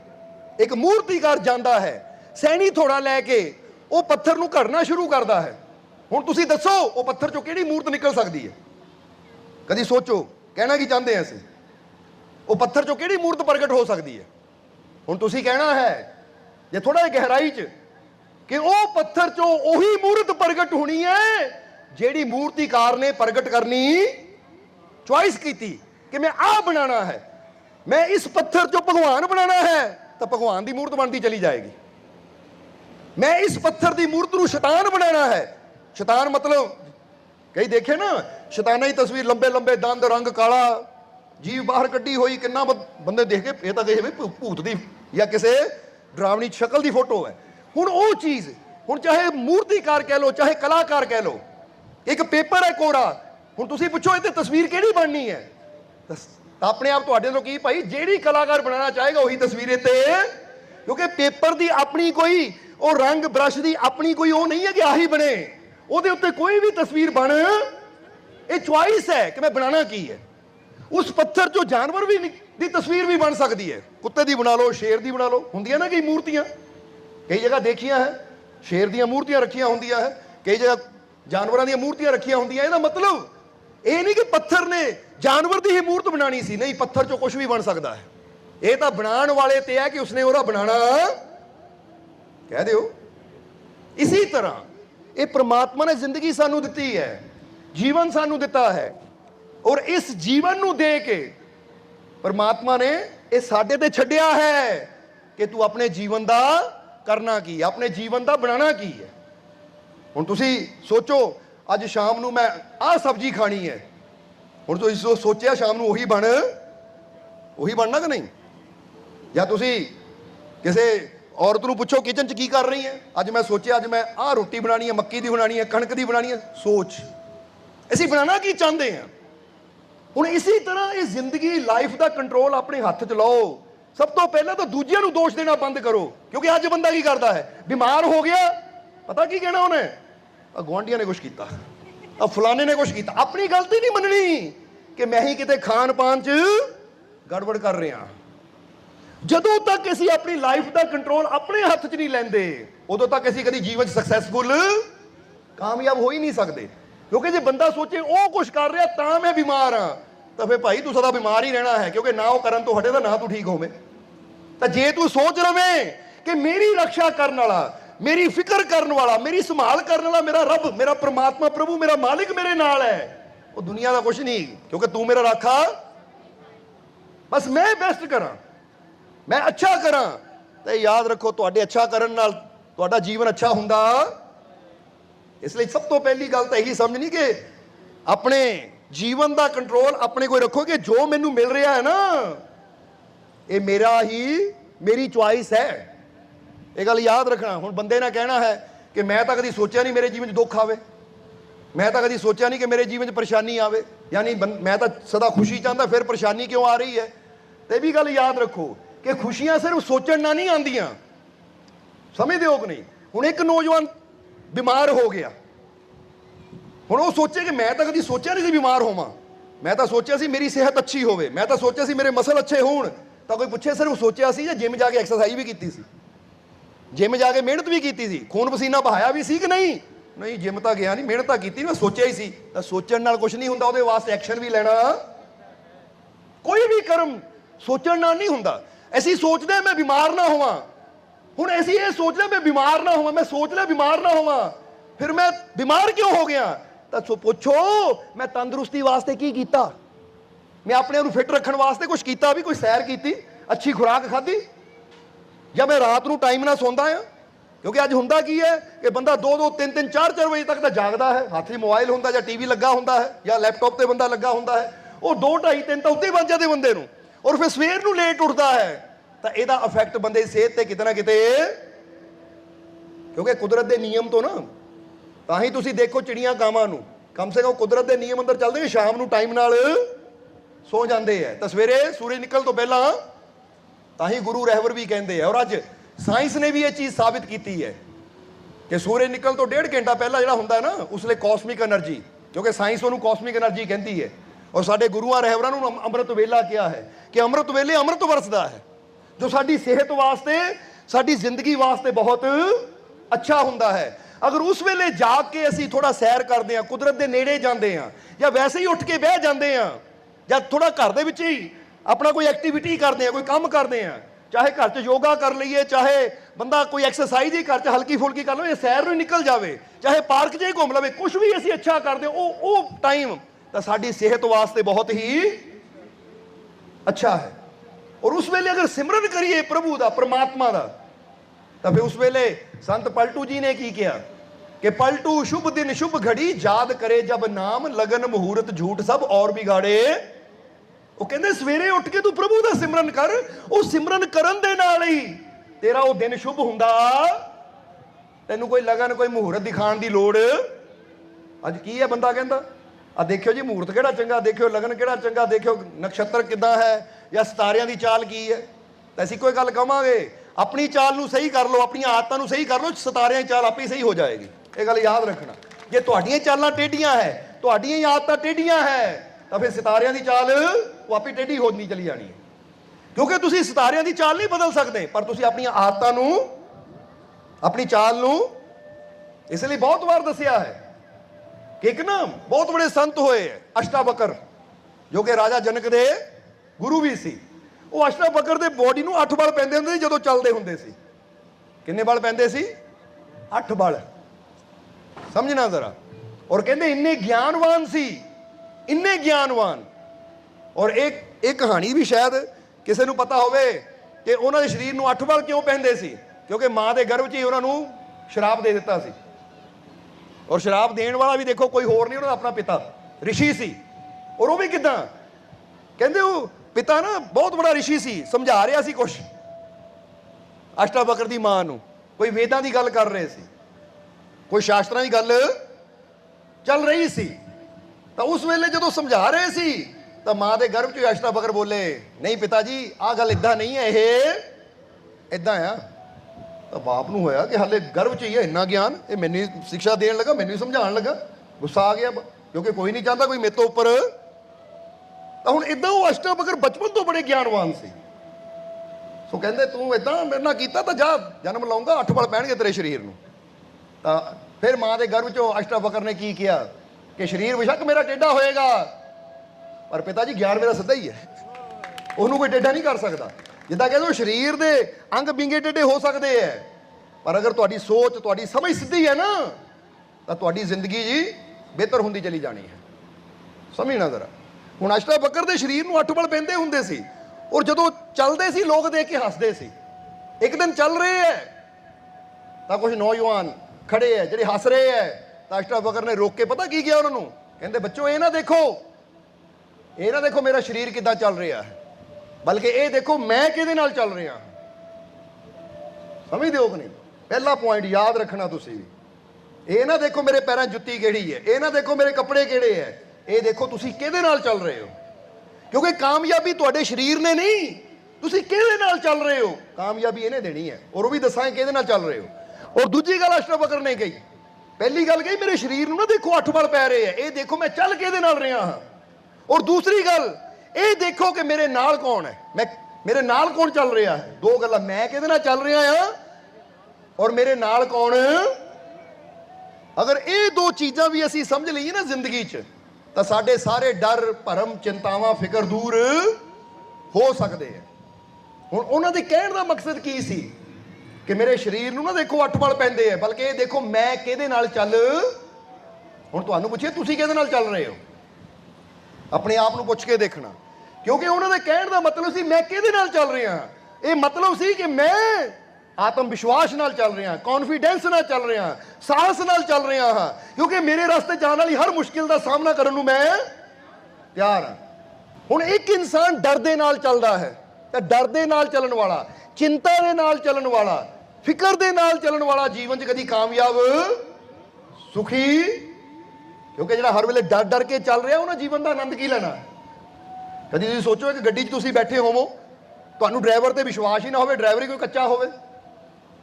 ਇੱਕ ਮੂਰਤੀਕਾਰ ਜਾਂਦਾ ਹੈ। ਸੈਣੀ ਥੋੜਾ ਲੈ ਕੇ ਉਹ ਪੱਥਰ ਨੂੰ ਘੜਨਾ ਸ਼ੁਰੂ ਕਰਦਾ ਹੈ। ਹੁਣ ਤੁਸੀਂ ਦੱਸੋ, ਉਹ ਪੱਥਰ ਚੋਂ ਕਿਹੜੀ ਮੂਰਤ ਨਿਕਲ ਸਕਦੀ ਹੈ? ਕਦੀ ਸੋਚੋ, ਕਹਿਣਾ ਕੀ ਚਾਹੁੰਦੇ ਆ ਅਸੀਂ? ਉਹ ਪੱਥਰ ਚੋਂ ਕਿਹੜੀ ਮੂਰਤ ਪ੍ਰਗਟ ਹੋ ਸਕਦੀ ਹੈ? ਹੁਣ ਤੁਸੀਂ ਕਹਿਣਾ ਹੈ, ਜੇ ਥੋੜਾ ਜਿਹਾ ਗਹਿਰਾਈ 'ਚ ਕਿ ਉਹ ਪੱਥਰ ਚੋਂ ਉਹੀ ਮੂਰਤ ਪ੍ਰਗਟ ਹੋਣੀ ਹੈ, ਜਿਹੜੀ ਮੂਰਤੀਕਾਰ ਨੇ ਪ੍ਰਗਟ ਕਰਨੀ ਚੁਆਇਸ ਕੀਤੀ ਕਿ ਮੈਂ ਆਹ ਬਣਾਉਣਾ ਹੈ। ਮੈਂ ਇਸ ਪੱਥਰ ਚੋਂ ਭਗਵਾਨ ਬਣਾਉਣਾ ਹੈ, ਤਾਂ ਭਗਵਾਨ ਦੀ ਮੂਰਤ ਬਣਦੀ ਚਲੀ ਜਾਏਗੀ। ਮੈਂ ਇਸ ਪੱਥਰ ਦੀ ਮੂਰਤ ਨੂੰ ਸ਼ੈਤਾਨ ਬਣਾਉਣਾ ਹੈ। ਸ਼ੈਤਾਨ ਮਤਲਬ, ਕਈ ਦੇਖੇ ਨਾ, ਸ਼ੈਤਾਨਾਂ ਦੀ ਤਸਵੀਰ ਲੰਬੇ ਲੰਬੇ ਦੰਦ, ਰੰਗ ਕਾਲਾ, ਜੀਵ ਬਾਹਰ ਕੱਢੀ ਹੋਈ, ਕਿੰਨਾ ਬੰਦੇ ਦੇਖ ਕੇ, ਇਹ ਤਾਂ ਕਹੇ ਵੀ ਭੂ- ਭੂਤ ਦੀ ਜਾਂ ਕਿਸੇ ਡਰਾਵਣੀ ਸ਼ਕਲ ਦੀ ਫੋਟੋ ਹੈ। ਹੁਣ ਉਹ ਚੀਜ਼, ਹੁਣ ਚਾਹੇ ਮੂਰਤੀਕਾਰ ਕਹਿ ਲਓ, ਚਾਹੇ ਕਲਾਕਾਰ ਕਹਿ ਲਓ, ਇੱਕ ਪੇਪਰ ਹੈ ਕੋਰਾ, ਹੁਣ ਤੁਸੀਂ ਪੁੱਛੋ ਇਹ ਤੇ ਤਸਵੀਰ ਕਿਹੜੀ ਬਣਨੀ ਹੈ? ਆਪਣੇ ਆਪ ਤੁਹਾਡੇ ਤੋਂ ਕੀ ਭਾਈ, ਜਿਹੜੀ ਕਲਾਕਾਰ ਬਣਾਉਣਾ ਚਾਹੇਗਾ ਉਹੀ ਤਸਵੀਰ ਇੱਥੇ। ਕਿਉਂਕਿ ਪੇਪਰ ਦੀ ਆਪਣੀ ਕੋਈ, ਉਹ ਰੰਗ ਬ੍ਰਸ਼ ਦੀ ਆਪਣੀ ਕੋਈ ਉਹ ਨਹੀਂ ਹੈ ਕਿ ਆਹੀ ਬਣੇ। ਉਹਦੇ ਉੱਤੇ ਕੋਈ ਵੀ ਤਸਵੀਰ ਬਣ, ਇਹ ਚੁਆਇਸ ਹੈ ਕਿ ਮੈਂ ਬਣਾਉਣਾ ਕੀ ਹੈ। ਉਸ ਪੱਥਰ 'ਚੋਂ ਜਾਨਵਰ ਵੀ ਨਿਕ- ਦੀ ਤਸਵੀਰ ਵੀ ਬਣ ਸਕਦੀ ਹੈ। ਕੁੱਤੇ ਦੀ ਬਣਾ ਲਓ, ਸ਼ੇਰ ਦੀ ਬਣਾ ਲਓ, ਹੁੰਦੀਆਂ ਨਾ ਕਈ ਮੂਰਤੀਆਂ। ਕਈ ਜਗ੍ਹਾ ਦੇਖੀਆਂ ਹੈ, ਸ਼ੇਰ ਦੀਆਂ ਮੂਰਤੀਆਂ ਰੱਖੀਆਂ ਹੁੰਦੀਆਂ ਹੈ, ਕਈ ਜਗ੍ਹਾ ਜਾਨਵਰਾਂ ਦੀਆਂ ਮੂਰਤੀਆਂ ਰੱਖੀਆਂ ਹੁੰਦੀਆਂ, ਇਹਦਾ ਮਤਲਬ ਇਹ ਨਹੀਂ ਕਿ ਪੱਥਰ ਨੇ ਜਾਨਵਰ ਦੀ ਹੀ ਮੂਰਤ ਬਣਾਣੀ ਸੀ, ਨਹੀਂ, ਪੱਥਰ 'ਚੋਂ ਕੁਝ ਵੀ ਬਣ ਸਕਦਾ ਹੈ। ਇਹ ਤਾਂ ਬਣਾਉਣ ਵਾਲੇ ਤੇ ਹੈ ਕਿ ਉਸਨੇ ਉਹਦਾ ਬਣਾਣਾ ਕਹਿ ਦਿਓ। ਇਸੇ ਤਰ੍ਹਾਂ ਇਹ ਪ੍ਰਮਾਤਮਾ ਨੇ ਜ਼ਿੰਦਗੀ ਸਾਨੂੰ ਦਿੱਤੀ ਹੈ, ਜੀਵਨ ਸਾਨੂੰ ਦਿੱਤਾ ਹੈ, ਔਰ ਇਸ ਜੀਵਨ ਨੂੰ ਦੇ ਕੇ ਪਰਮਾਤਮਾ ਨੇ ਇਹ ਸਾਡੇ ਤੇ ਛੱਡਿਆ ਹੈ ਕਿ ਤੂੰ ਆਪਣੇ ਜੀਵਨ ਦਾ ਕਰਨਾ ਕੀ ਹੈ, ਆਪਣੇ ਜੀਵਨ ਦਾ ਬਣਾਉਣਾ ਕੀ ਹੈ? ਹੁਣ ਤੁਸੀਂ ਸੋਚੋ ਅੱਜ ਸ਼ਾਮ ਨੂੰ ਮੈਂ ਆਹ ਸਬਜ਼ੀ ਖਾਣੀ ਹੈ। ਹੁਣ ਤੁਸੀਂ ਸੋ- ਸੋਚਿਆ ਸ਼ਾਮ ਨੂੰ ਉਹੀ ਬਣ। ਉਹੀ ਬਣਨਾ ਕਿ ਨਹੀਂ? ਜਾਂ ਤੁਸੀਂ ਕਿਸੇ ਔਰਤ ਨੂੰ ਪੁੱਛੋ ਕਿਚਨ 'ਚ ਕੀ ਕਰ ਰਹੀ ਹੈ? ਅੱਜ ਮੈਂ ਸੋਚਿਆ ਅੱਜ ਮੈਂ ਆਹ ਰੋਟੀ ਬਣਾਣੀ ਹੈ ਮੱਕੀ ਦੀ ਬਣਾਣੀ ਹੈ ਕਣਕ ਦੀ ਬਣਾਣੀ ਹੈ। ਸੋਚ। ਅਸੀਂ ਬਣਾਉਣਾ ਕੀ ਚਾਹੁੰਦੇ ਹਾਂ? ਹੁਣ ਇਸੇ ਤਰ੍ਹਾਂ ਇਹ ਜ਼ਿੰਦਗੀ ਲਾਈਫ ਦਾ ਕੰਟਰੋਲ ਆਪਣੇ ਹੱਥ 'ਚ ਲਓ। ਸਭ ਤੋਂ ਪਹਿਲਾਂ ਤਾਂ ਦੂਜਿਆਂ ਨੂੰ ਦੋਸ਼ ਦੇਣਾ ਬੰਦ ਕਰੋ, ਕਿਉਂਕਿ ਅੱਜ ਬੰਦਾ ਕੀ ਕਰਦਾ ਹੈ? ਬਿਮਾਰ ਹੋ ਗਿਆ, ਪਤਾ ਕੀ ਕਹਿਣਾ ਉਹਨੇ? ਆ ਗੁਆਂਢੀਆਂ ਨੇ ਕੁਝ ਕੀਤਾ। ਆ ਫਲਾਣੇ ਨੇ ਕੁਝ ਕੀਤਾ। ਆਪਣੀ ਗਲਤੀ ਨਹੀਂ ਮੰਨਣੀ ਕਿ ਮੈਂ ਹੀ ਕਿਤੇ ਖਾਣ ਪਾਣ 'ਚ ਗੜਬੜ ਕਰ ਰਿਹਾ। ਜਦੋਂ ਤੱਕ ਅਸੀਂ ਆਪਣੀ ਲਾਈਫ ਦਾ ਕੰਟਰੋਲ ਆਪਣੇ ਹੱਥ 'ਚ ਨਹੀਂ ਲੈਂਦੇ, ਉਦੋਂ ਤੱਕ ਅਸੀਂ ਕਦੀ ਜੀਵਨ 'ਚ ਸਕਸੈਸਫੁਲ ਕਾਮਯਾਬ ਹੋ ਹੀ ਨਹੀਂ ਸਕਦੇ। ਕਿਉਂਕਿ ਜੇ ਬੰਦਾ ਸੋਚੇ ਉਹ ਕੁਝ ਕਰ ਰਿਹਾ, ਤਾਂ ਮੈਂ ਬਿਮਾਰ ਆ ਤਾਂ ਫੇ ਭਾਈ ਤੂੰ ਸਦਾ ਬਿਮਾਰ ਹੀ ਰਹਿਣਾ ਹੈ, ਕਿਉਂਕਿ ਨਾ ਉਹ ਕਰਨ ਤੋਂ ਹਟੇ ਤਾਂ ਨਾ ਤੂੰ ਠੀਕ ਹੋਵੇਂ। ਤਾਂ ਜੇ ਤੂੰ ਸੋਚ ਰਵੇਂ ਕਿ ਮੇਰੀ ਰੱਖਿਆ ਕਰਨ ਵਾਲਾ, ਮੇਰੀ ਫਿਕਰ ਕਰਨ ਵਾਲਾ, ਮੇਰੀ ਸੰਭਾਲ ਕਰਨ ਵਾਲਾ ਮੇਰਾ ਰੱਬ, ਮੇਰਾ ਪ੍ਰਮਾਤਮਾ ਪ੍ਰਭੂ, ਮੇਰਾ ਮਾਲਿਕ ਮੇਰੇ ਨਾਲ ਹੈ, ਉਹ ਦੁਨੀਆ ਦਾ ਕੁਝ ਨਹੀਂ, ਕਿਉਂਕਿ ਤੂੰ ਮੇਰਾ ਰਾਖਾ। ਬਸ ਮੈਂ ਬੈਸਟ ਕਰਾਂ, ਮੈਂ ਅੱਛਾ ਕਰਾਂ। ਤੇ ਯਾਦ ਰੱਖੋ, ਤੁਹਾਡੇ ਅੱਛਾ ਕਰਨ ਨਾਲ ਤੁਹਾਡਾ ਜੀਵਨ ਅੱਛਾ ਹੁੰਦਾ। ਇਸ ਲਈ ਸਭ ਤੋਂ ਪਹਿਲੀ ਗੱਲ ਤਾਂ ਇਹੀ ਸਮਝਣੀ ਕਿ ਆਪਣੇ ਜੀਵਨ ਦਾ ਕੰਟਰੋਲ ਆਪਣੇ ਕੋਲ ਰੱਖੋ ਕਿ ਜੋ ਮੈਨੂੰ ਮਿਲ ਰਿਹਾ ਹੈ ਨਾ, ਇਹ ਮੇਰਾ ਹੀ, ਮੇਰੀ ਚੁਆਇਸ ਹੈ। ਇਹ ਗੱਲ ਯਾਦ ਰੱਖਣਾ, ਹੁਣ ਬੰਦੇ ਨੇ ਕਹਿਣਾ ਹੈ ਕਿ ਮੈਂ ਤਾਂ ਕਦੀ ਸੋਚਿਆ ਨਹੀਂ ਮੇਰੇ ਜੀਵਨ 'ਚ ਦੁੱਖ ਆਵੇ। ਮੈਂ ਤਾਂ ਕਦੀ ਸੋਚਿਆ ਨਹੀਂ ਕਿ ਮੇਰੇ ਜੀਵਨ 'ਚ ਪਰੇਸ਼ਾਨੀ ਆਵੇ। ਯਾਨੀ ਬੰ- ਮੈਂ ਤਾਂ ਸਦਾ ਖੁਸ਼ੀ ਚਾਹੁੰਦਾ, ਫਿਰ ਪਰੇਸ਼ਾਨੀ ਕਿਉਂ ਆ ਰਹੀ ਹੈ? ਤੇ ਇਹ ਵੀ ਗੱਲ ਯਾਦ ਰੱਖੋ ਕਿ ਖੁਸ਼ੀਆਂ ਸਿਰਫ ਸੋਚਣ ਨਾਲ ਨਹੀਂ ਆਉਂਦੀਆਂ। ਸਮਝਦੇ ਹੋ ਕਿ ਨਹੀਂ? ਹੁਣ ਇੱਕ ਨੌਜਵਾਨ ਬਿਮਾਰ ਹੋ ਗਿਆ। ਹੁਣ ਉਹ ਸੋਚੇ ਕਿ ਮੈਂ ਤਾਂ ਕਦੀ ਸੋਚਿਆ ਨਹੀਂ ਸੀ ਬਿਮਾਰ ਹੋਵਾਂ। ਮੈਂ ਤਾਂ ਸੋਚਿਆ ਸੀ ਮੇਰੀ ਸਿਹਤ ਅੱਛੀ ਹੋਵੇ। ਮੈਂ ਤਾਂ ਸੋਚਿਆ ਸੀ ਮੇਰੇ ਮਸਲ ਅੱਛੇ ਹੋਣ। ਤਾਂ ਕੋਈ ਪੁੱਛੇ ਸਿਰਫ ਸੋਚਿਆ ਸੀ ਜਾਂ ਜਿਮ ਜਾ ਕੇ ਐਕਸਰਸਾਈਜ਼ ਵੀ ਕੀਤੀ ਸੀ। ਜਿਮ ਜਾ ਕੇ ਮਿਹਨਤ ਵੀ ਕੀਤੀ ਸੀ। ਖੂਨ ਪਸੀਨਾ ਬਹਾਇਆ ਵੀ ਸੀ ਕਿ ਨਹੀਂ? ਨਹੀਂ, ਜਿਮ ਤਾਂ ਗਿਆ ਨਹੀਂ ਮਿਹਨਤ ਤਾਂ ਕੀਤੀ, ਮੈਂ ਸੋਚਿਆ ਹੀ ਸੀ। ਤਾਂ ਸੋਚਣ ਨਾਲ ਕੁਝ ਨਹੀਂ ਹੁੰਦਾ, ਉਹਦੇ ਵਾਸਤੇ ਐਕਸ਼ਨ ਵੀ ਲੈਣਾ। ਕੋਈ ਵੀ ਕਰਮ ਸੋਚਣ ਨਾਲ ਨਹੀਂ ਹੁੰਦਾ। ਅਸੀਂ ਸੋਚਦੇ ਮੈਂ ਬਿਮਾਰ ਨਾ ਹੋਵਾਂ। ਹੁਣ ਅਸੀਂ ਇਹ ਸੋਚਦੇ ਮੈਂ ਬਿਮਾਰ ਨਾ ਹੋਵਾਂ, ਮੈਂ ਸੋਚ ਲਿਆ ਬਿਮਾਰ ਨਾ ਹੋਵਾਂ। ਫਿਰ ਮੈਂ ਬਿਮਾਰ ਕਿਉਂ ਹੋ ਗਿਆ? ਤਾਂ ਸੋ ਪੁੱਛੋ, ਮੈਂ ਤੰਦਰੁਸਤੀ ਵਾਸਤੇ ਕੀ ਕੀਤਾ? ਮੈਂ ਆਪਣੇ ਆਪ ਨੂੰ ਫਿੱਟ ਰੱਖਣ ਵਾਸਤੇ ਕੁਝ ਕੀਤਾ ਵੀ, ਕੋਈ ਸੈਰ ਕੀਤੀ, ਅੱਛੀ ਖੁਰਾਕ ਖਾਧੀ? ਜਾਂ ਮੈਂ ਰਾਤ ਨੂੰ ਟਾਈਮ ਨਾਲ ਸੌਂਦਾ ਆ ਕਿਉਂਕਿ ਅੱਜ ਹੁੰਦਾ ਕੀ ਹੈ ਕਿ ਬੰਦਾ 2 2 3 3 4 4 ਵਜੇ ਤੱਕ ਤਾਂ ਜਾਗਦਾ ਹੈ। ਹੱਥ 'ਚ ਮੋਬਾਈਲ ਹੁੰਦਾ ਜਾਂ ਟੀਵੀ ਲੱਗਾ ਹੁੰਦਾ ਹੈ ਜਾਂ ਲੈਪਟਾਪ ਤੇ ਬੰਦਾ ਲੱਗਾ ਹੁੰਦਾ ਹੈ। ਉਹ 2 2.5 3 ਤਾਂ ਉੱਤੇ ਬਣ ਜਾਂਦੇ ਬੰਦੇ ਨੂੰ। ਔਰ ਫਿਰ ਸਵੇਰ ਨੂੰ ਲੇਟ ਉੱਠਦਾ ਹੈ। ਤਾਂ ਇਹਦਾ ਇਫੈਕਟ ਬੰਦੇ ਦੀ ਸਿਹਤ ਤੇ ਕਿਤੇ ਨਾ ਕਿਤੇ ਕਿਉਂਕਿ ਕੁਦਰਤ ਦੇ ਨਿਯਮ ਤੋਂ ਨਾ ਤਾਂ ਹੀ ਤੁਸੀਂ ਦੇਖੋ ਚਿੜੀਆਂ ਗਾਵਾਂ ਨੂੰ। ਕਮ ਸੇ ਕਮ ਕੁਦਰਤ ਦੇ ਨਿਯਮ ਅੰਦਰ ਚੱਲਦੇ ਨੇ, ਸ਼ਾਮ ਨੂੰ ਟਾਈਮ ਨਾਲ ਸੌ ਜਾਂਦੇ ਐ। ਤਾਂ ਸਵੇਰੇ ਸੂਰਜ ਨਿਕਲ ਤੋਂ ਪਹਿਲਾਂ ਤਾਂ ਹੀ ਗੁਰੂ ਰਹਿਬਰ ਵੀ ਕਹਿੰਦੇ ਐ। ਔਰ ਅੱਜ ਸਾਇੰਸ ਨੇ ਵੀ ਇਹ ਚੀਜ਼ ਸਾਬਿਤ ਕੀਤੀ ਹੈ ਕਿ ਸੂਰਜ ਨਿਕਲ ਤੋਂ ਡੇਢ ਘੰਟਾ ਪਹਿਲਾਂ ਜਿਹੜਾ ਹੁੰਦਾ ਹੈ ਨਾ, ਉਸ ਲਈ ਕਾਸਮਿਕ એનર્ਜੀ ਕਿਉਂਕਿ ਸਾਇੰਸ ਉਹਨੂੰ ਕੌਸਮਿਕ એનર્ਜੀ ਕਹਿੰਦੀ ਹੈ ਔਰ ਸਾਡੇ ਗੁਰੂਆਂ ਰਹਿਬਰਾਂ ਨੂੰ ਅੰਮ੍ਰਿਤ ਵੇਲਾ ਕਿਹਾ ਹੈ ਕਿ ਅੰਮ੍ਰਿਤ ਵੇਲੇ ਅੰਮ੍ਰਿਤ ਵਰਸਦਾ ਹੈ। ਜੋ ਸਾਡੀ ਸਿਹਤ ਵਾਸਤੇ, ਸਾਡੀ ਜ਼ਿੰਦਗੀ ਵਾਸਤੇ ਬਹੁਤ ਅੱਛਾ ਹੁੰਦਾ ਹੈ। ਅਗਰ ਉਸ ਵੇਲੇ ਜਾ ਕੇ ਅਸੀਂ ਥੋੜਾ ਸੈਰ ਕਰਦੇ ਹਾਂ ਕੁਦਰਤ ਦੇ ਨੇੜੇ ਜਾਂਦੇ ਹਾਂ ਜਾਂ ਵੈਸੇ ਹੀ ਉੱਠ ਕੇ ਬਹਿ ਜਾਂਦੇ ਹਾਂ ਜਾਂ ਥੋੜਾ ਘਰ ਦੇ ਵਿੱਚ ਹੀ ਆਪਣਾ ਕੋਈ ਐਕਟੀਵਿਟੀ ਕਰਦੇ ਹਾਂ ਕੋਈ ਕੰਮ ਕਰਦੇ ਹਾਂ ਚਾਹੇ ਘਰ 'ਚ ਯੋਗਾ ਕਰ ਲਈਏ ਚਾਹੇ ਬੰਦਾ ਕੋਈ ਐਕਸਰਸਾਈਜ਼ ਹੀ ਘਰ 'ਚ ਹਲਕੀ ਫੁਲਕੀ ਕਰ ਲਵੇ ਸੈਰ ਨੂੰ ਹੀ ਨਿਕਲ ਜਾਵੇ ਚਾਹੇ ਪਾਰਕ 'ਚ ਹੀ ਘੁੰਮ ਲਵੇ ਕੁਝ ਵੀ ਅਸੀਂ ਅੱਛਾ ਕਰਦੇ ਹਾਂ, ਉਹ ਉਹ ਟਾਈਮ ਤਾਂ ਸਾਡੀ ਸਿਹਤ ਵਾਸਤੇ ਬਹੁਤ ਹੀ ਅੱਛਾ ਹੈ। ਔਰ ਉਸ ਵੇਲੇ ਅਗਰ ਸਿਮਰਨ ਕਰੀਏ ਪ੍ਰਭੂ ਦਾ ਪਰਮਾਤਮਾ ਦਾ ਤਾਂ ਫਿਰ ਉਸ ਵੇਲੇ ਸੰਤ ਪਲਟੂ ਜੀ ਨੇ ਕੀ ਕਿਹਾ? ਕਿ ਪਲਟੂ, ਸ਼ੁਭ ਦਿਨ ਸ਼ੁਭ ਘੜੀ, ਯਾਦ ਕਰੇ ਜਬ ਨਾਮ, ਲਗਨ ਮਹੂਰਤ ਝੂਠ ਸਭ ਔਰ ਬਿਗਾੜੇ ਉਹ ਕਹਿੰਦੇ, ਸਵੇਰੇ ਉੱਠ ਕੇ ਤੂੰ ਪ੍ਰਭੂ ਦਾ ਸਿਮਰਨ ਕਰ, ਉਹ ਸਿਮਰਨ ਕਰਨ ਦੇ ਨਾਲ ਹੀ ਤੇਰਾ ਉਹ ਦਿਨ ਸ਼ੁਭ ਹੁੰਦਾ। ਤੈਨੂੰ ਕੋਈ ਲਗਨ, ਕੋਈ ਮਹੂਰਤ ਦਿਖਾਉਣ ਦੀ ਲੋੜ? ਅੱਜ ਕੀ ਹੈ ਬੰਦਾ ਕਹਿੰਦਾ? ਆ ਦੇਖਿਓ ਜੀ, ਮਹੂਰਤ ਕਿਹੜਾ ਚੰਗਾ, ਦੇਖਿਓ ਲਗਨ ਕਿਹੜਾ ਚੰਗਾ, ਦੇਖਿਓ ਨਕਸ਼ਤਰ ਕਿੱਦਾਂ ਹੈ, ਜਾਂ ਸਿਤਾਰਿਆਂ ਦੀ ਚਾਲ ਕੀ ਹੈ? ਤਾਂ ਅਸੀਂ ਕੋਈ ਗੱਲ ਕਵਾਂਗੇ। ਆਪਣੀ ਚਾਲ ਨੂੰ ਸਹੀ ਕਰ ਲਓ ਆਪਣੀਆਂ ਆਦਤਾਂ ਨੂੰ ਸਹੀ ਕਰ ਲਓ ਸਿਤਾਰਿਆਂ ਦੀ ਚਾਲ ਆਪੇ ਸਹੀ ਹੋ ਜਾਏਗੀ। ਇਹ ਗੱਲ ਯਾਦ ਰੱਖਣਾ। ਜੇ ਤੁਹਾਡੀਆਂ ਚਾਲਾਂ ਟੇਢੀਆਂ ਹੈ ਤੁਹਾਡੀਆਂ ਹੀ ਆਦਤਾਂ ਟੇਢੀਆਂ ਹੈ ਤਾਂ ਫਿਰ ਸਿਤਾਰਿਆਂ ਦੀ ਚਾਲ ਉਹ ਆਪੇ ਟੇਢੀ ਹੋਣੀ ਚਲੀ ਜਾਣੀ। ਹੈ ਕਿਉਂਕਿ ਤੁਸੀਂ ਸਿਤਾਰਿਆਂ ਦੀ ਚਾਲ ਨਹੀਂ ਬਦਲ ਸਕਦੇ ਪਰ ਤੁਸੀਂ ਆਪਣੀਆਂ ਆਦਤਾਂ ਨੂੰ ਆਪਣੀ ਚਾਲ ਨੂੰ ਇਸ ਲਈ ਬਹੁਤ ਵਾਰ ਦੱਸਿਆ ਹੈ ਕਿ ਇੱਕ ਨਾ ਬਹੁਤ ਬੜੇ ਸੰਤ ਹੋਏ ਹੈ, ਅਸ਼ਟਾਵਕਰ ਜੋ ਕਿ ਰਾਜਾ ਜਨਕ ਦੇ ਗੁਰੂ ਵੀ ਸੀ। ਉਹ ਅਸ਼ਟਾਵਕਰ ਦੇ ਬੋਡੀ ਨੂੰ 8 ਬਲ ਪੈਂਦੇ ਹੁੰਦੇ ਸੀ ਜਦੋਂ ਚੱਲਦੇ ਹੁੰਦੇ ਸੀ। ਕਿੰਨੇ ਬਲ ਪੈਂਦੇ ਸੀ? 8 ਬਲ। ਸਮਝਣਾ ਜ਼ਰਾ। ਔਰ ਕਹਿੰਦੇ ਇੰਨੇ ਗਿਆਨਵਾਨ ਸੀ, ਇੰਨੇ ਗਿਆਨਵਾਨ। ਔਰ ਇੱਕ ਇਹ ਕਹਾਣੀ ਵੀ ਸ਼ਾਇਦ ਕਿਸੇ ਨੂੰ ਪਤਾ ਹੋਵੇ ਕਿ ਉਹਨਾਂ ਦੇ ਸਰੀਰ ਨੂੰ 8 ਬਲ ਕਿਉਂ ਪੈਂਦੇ ਸੀ? ਕਿਉਂਕਿ ਮਾਂ ਦੇ ਗਰਭ 'ਚ ਹੀ ਉਹਨਾਂ ਨੂੰ ਸ਼ਰਾਬ ਦੇ ਦਿੱਤਾ ਸੀ। ਔਰ ਸ਼ਰਾਬ ਦੇਣ ਵਾਲਾ ਵੀ ਦੇਖੋ ਕੋਈ ਹੋਰ ਨਹੀਂ, ਉਹਨਾਂ ਦਾ ਆਪਣਾ ਪਿਤਾ। ਰਿਸ਼ੀ ਸੀ। ਔਰ ਉਹ ਵੀ ਕਿਦਾਂ? ਕਹਿੰਦੇ ਉਹ ਪਿਤਾ ਨਾ ਬਹੁਤ ਬੜਾ ਰਿਸ਼ੀ ਸੀ, ਸਮਝਾ ਰਿਹਾ ਸੀ ਕੁਛ। ਅਸ਼ਟਾਵਕਰ ਦੀ ਮਾਂ ਨੂੰ, ਕੋਈ ਵੇਦਾਂ ਦੀ ਗੱਲ ਕਰ ਰਹੇ ਸੀ। ਕੋਈ ਸ਼ਾਸਤਰਾਂ ਦੀ ਗੱਲ ਚੱਲ ਰਹੀ ਸੀ। ਤਾਂ ਉਸ ਵੇਲੇ ਜਦੋਂ ਸਮਝਾ ਰਹੇ ਸੀ, ਤਾਂ ਮਾਂ ਦੇ ਗਰਭ 'ਚ ਅਸ਼ਟਾਵਕਰ ਬੋਲੇ, ਨਹੀਂ ਪਿਤਾ ਜੀ ਆਹ ਗੱਲ ਇਦਾਂ ਨਹੀਂ ਹੈ, ਇਹ ਇਦਾਂ ਆ। ਤਾਂ ਬਾਪ ਨੂੰ ਹੋਇਆ ਕਿ ਹਾਲੇ ਗਰਭ 'ਚ ਹੀ ਹੈ, ਇੰਨਾ ਗਿਆਨ, ਇਹ ਮੈਨੂੰ ਹੀ ਸਿੱਖਿਆ ਦੇਣ ਲੱਗਾ, ਮੈਨੂੰ ਸਮਝਾਉਣ ਲੱਗਾ। ਗੁੱਸਾ ਆ ਗਿਆ, ਕਿਉਂਕਿ ਕੋਈ ਨਹੀਂ ਚਾਹੁੰਦਾ, ਕੋਈ ਮੇਰੇ ਤੋਂ ਉੱਪਰ ਤਾਂ ਹੁਣ ਇਦਾਂ ਉਹ ਅਸ਼ਟਾਵਕਰ ਬਚਪਨ ਤੋਂ ਬੜੇ ਗਿਆਨਵਾਨ ਸੀ। ਸੋ ਕਹਿੰਦੇ ਤੂੰ ਇਦਾਂ ਮੇਰੇ ਨਾਲ ਕੀਤਾ ਤਾਂ ਜਾ, ਜਨਮ ਲਾਉਂਗਾ ਅੱਠ ਬਲ ਪੈਣਗੇ ਤੇਰੇ ਸਰੀਰ ਨੂੰ। ਤਾਂ ਫਿਰ ਮਾਂ ਦੇ ਗਰਭ ਚੋਂ ਅਸ਼ਟਾਵਕਰ ਨੇ ਕੀ ਕਿਹਾ ਕਿ ਸਰੀਰ ਬਿਸ਼ੱਕ ਮੇਰਾ ਟੇਢਾ ਹੋਏਗਾ। ਪਰ ਪਿਤਾ ਜੀ, ਗਿਆਨ ਮੇਰਾ ਸਿੱਧਾ ਹੀ ਹੈ। ਉਹਨੂੰ ਕੋਈ ਟੇਢਾ ਨਹੀਂ ਕਰ ਸਕਦਾ। ਜਿੱਦਾਂ ਕਹਿੰਦੇ ਉਹ ਸਰੀਰ ਦੇ ਅੰਗ ਬਿੰਗੇ ਟੇਢੇ ਹੋ ਸਕਦੇ ਐ। ਪਰ ਅਗਰ ਤੁਹਾਡੀ ਸੋਚ, ਤੁਹਾਡੀ ਸਮਝ ਸਿੱਧੀ ਹੈ ਨਾ, ਤਾਂ ਤੁਹਾਡੀ ਜ਼ਿੰਦਗੀ ਜੀ ਬਿਹਤਰ ਹੁੰਦੀ ਚਲੀ ਜਾਣੀ ਹੈ। ਸਮਝਣਾ ਜ਼ਰਾ। ਹੁਣ ਅਸ਼ਟਾਵਕਰ ਦੇ ਸਰੀਰ ਨੂੰ ਅੱਠ ਬਲ ਪੈਂਦੇ ਹੁੰਦੇ ਸੀ ਔਰ ਜਦੋਂ ਚੱਲਦੇ ਸੀ, ਲੋਕ ਦੇਖ ਕੇ ਹੱਸਦੇ ਸੀ। ਇੱਕ ਦਿਨ ਚੱਲ ਰਹੇ ਐ, ਤਾਂ ਕੁਝ ਨੌਜਵਾਨ ਖੜੇ ਐ, ਜਿਹੜੇ ਹੱਸ ਰਹੇ ਐ, ਤਾਂ ਅਸ਼ਟਾਵਕਰ ਨੇ ਰੋਕ ਕੇ ਪਤਾ ਕੀ ਕਿਹਾ ਉਹਨਾਂ ਨੂੰ? ਕਹਿੰਦੇ, ਬੱਚੋ, ਇਹ ਨਾ ਦੇਖੋ, ਇਹ ਨਾ ਦੇਖੋ ਮੇਰਾ ਸਰੀਰ ਕਿੱਦਾਂ ਚੱਲ ਰਿਹਾ ਹੈ। ਬਲਕਿ ਇਹ ਦੇਖੋ ਮੈਂ ਕਿਹਦੇ ਨਾਲ ਚੱਲ ਰਿਹਾ ਸਮਝਦੇ ਹੋ ਕਿ ਨਹੀਂ? ਪਹਿਲਾ ਪੁਆਇੰਟ ਯਾਦ ਰੱਖਣਾ ਤੁਸੀਂ। ਇਹ ਨਾ ਦੇਖੋ ਮੇਰੇ ਪੈਰਾਂ ਜੁੱਤੀ ਕਿਹੜੀ ਹੈ ਇਹ ਨਾ ਦੇਖੋ ਮੇਰੇ ਕੱਪੜੇ ਕਿਹੜੇ ਹੈ ਇਹ ਦੇਖੋ ਤੁਸੀਂ ਕਿਹਦੇ ਨਾਲ ਚੱਲ ਰਹੇ ਹੋ? ਕਿਉਂਕਿ ਕਾਮਯਾਬੀ ਤੁਹਾਡੇ ਸਰੀਰ ਨੇ ਨਹੀਂ, ਤੁਸੀਂ ਕਿਹਦੇ ਨਾਲ ਚੱਲ ਰਹੇ ਹੋ? ਕਾਮਯਾਬੀ ਇਹਨੇ ਦੇਣੀ ਹੈ, ਔਰ ਉਹ ਵੀ ਦੱਸਾਂਗੇ ਕਿਹਦੇ ਨਾਲ ਚੱਲ ਰਹੇ ਹੋ। ਔਰ ਦੂਜੀ ਗੱਲ ਅਸ਼ਟਾਵਕਰ ਨੇ ਕਹੀ, ਪਹਿਲੀ ਗੱਲ ਕਹੀ, ਮੇਰੇ ਸਰੀਰ ਨੂੰ ਨਾ ਦੇਖੋ ਅੱਠ ਬਲ ਪੈ ਰਹੇ ਆ, ਇਹ ਦੇਖੋ ਮੈਂ ਚੱਲ ਕਿਹਦੇ ਨਾਲ ਰਿਹਾ ਹਾਂ। ਔਰ ਦੂਸਰੀ ਗੱਲ, ਇਹ ਦੇਖੋ ਕਿ ਮੇਰੇ ਨਾਲ ਕੌਣ ਹੈ? ਮੈਂ, ਮੇਰੇ ਨਾਲ ਕੌਣ ਚੱਲ ਰਿਹਾ ਹੈ? ਦੋ ਗੱਲਾਂ, ਮੈਂ ਕਿਹਦੇ ਨਾਲ ਚੱਲ ਰਿਹਾ ਹਾਂ? ਔਰ ਮੇਰੇ ਨਾਲ ਕੌਣ ਅਗਰ ਇਹ ਦੋ ਚੀਜ਼ਾਂ ਵੀ ਅਸੀਂ ਸਮਝ ਲਈਏ ਨਾ ਜ਼ਿੰਦਗੀ 'ਚ ਤਾਂ ਸਾਡੇ ਸਾਰੇ ਡਰ, ਭਰਮ, ਚਿੰਤਾਵਾਂ, ਫਿਕਰ ਦੂਰ ਹੋ ਸਕਦੇ ਆ। ਹੁਣ ਉਹਨਾਂ ਦੇ ਕਹਿਣ ਦਾ ਮਕਸਦ ਕੀ ਸੀ? ਕਿ ਮੇਰੇ ਸਰੀਰ ਨੂੰ ਨਾ ਦੇਖੋ ਅੱਠ ਬਲ ਪੈਂਦੇ ਆ, ਬਲਕਿ ਇਹ ਦੇਖੋ ਮੈਂ ਕਿਹਦੇ ਨਾਲ ਚੱਲ, ਹੁਣ ਤੁਹਾਨੂੰ ਪੁੱਛੇ ਤੁਸੀਂ ਕਿਹਦੇ ਨਾਲ ਚੱਲ ਰਹੇ ਹੋ? ਆਪਣੇ ਆਪ ਨੂੰ ਪੁੱਛ ਕੇ ਦੇਖਣਾ। ਕਿਉਂਕਿ ਉਹਨਾਂ ਦੇ ਕਹਿਣ ਦਾ ਮਤਲਬ ਸੀ ਮੈਂ ਕਿਹਦੇ ਨਾਲ ਚੱਲ ਰਿਹਾ? ਇਹ ਮਤਲਬ ਸੀ ਕਿ ਮੈਂ ਆਤਮ ਵਿਸ਼ਵਾਸ ਨਾਲ ਚੱਲ ਰਿਹਾ ਹਾਂ ਕੌਨਫੀਡੈਂਸ ਨਾਲ ਚੱਲ ਰਿਹਾ ਹਾਂ ਸਾਹਸ ਨਾਲ ਚੱਲ ਰਿਹਾ ਹਾਂ। ਕਿਉਂਕਿ ਮੇਰੇ ਰਸਤੇ ਜਾਣ ਵਾਲੀ ਹਰ ਮੁਸ਼ਕਿਲ ਦਾ ਸਾਹਮਣਾ ਕਰਨ ਨੂੰ ਮੈਂ ਤਿਆਰ ਹਾਂ। ਹੁਣ ਇੱਕ ਇਨਸਾਨ ਡਰ ਦੇ ਨਾਲ ਚੱਲਦਾ ਹੈ, ਤਾਂ ਡਰ ਦੇ ਨਾਲ ਚੱਲਣ ਵਾਲਾ, ਚਿੰਤਾ ਦੇ ਨਾਲ ਚੱਲਣ ਵਾਲਾ, ਫਿਕਰ ਦੇ ਨਾਲ ਚੱਲਣ ਵਾਲਾ ਜੀਵਨ 'ਚ ਕਦੀ ਕਾਮਯਾਬ ਸੁਖੀ ਕਿਉਂਕਿ ਜਿਹੜਾ ਹਰ ਵੇਲੇ ਡਰ ਡਰ ਕੇ ਚੱਲ ਰਿਹਾ, ਉਹਨਾਂ ਜੀਵਨ ਦਾ ਆਨੰਦ ਕੀ ਲੈਣਾ? ਕਦੀ ਤੁਸੀਂ ਸੋਚੋ ਕਿ ਗੱਡੀ 'ਚ ਤੁਸੀਂ ਬੈਠੇ ਹੋਵੋ, ਤੁਹਾਨੂੰ ਡਰਾਈਵਰ ਤੇ ਵਿਸ਼ਵਾਸ ਹੀ ਨਾ ਹੋਵੇ, ਡਰਾਈਵਰ ਹੀ ਕੋਈ ਕੱਚਾ ਹੋਵੇ।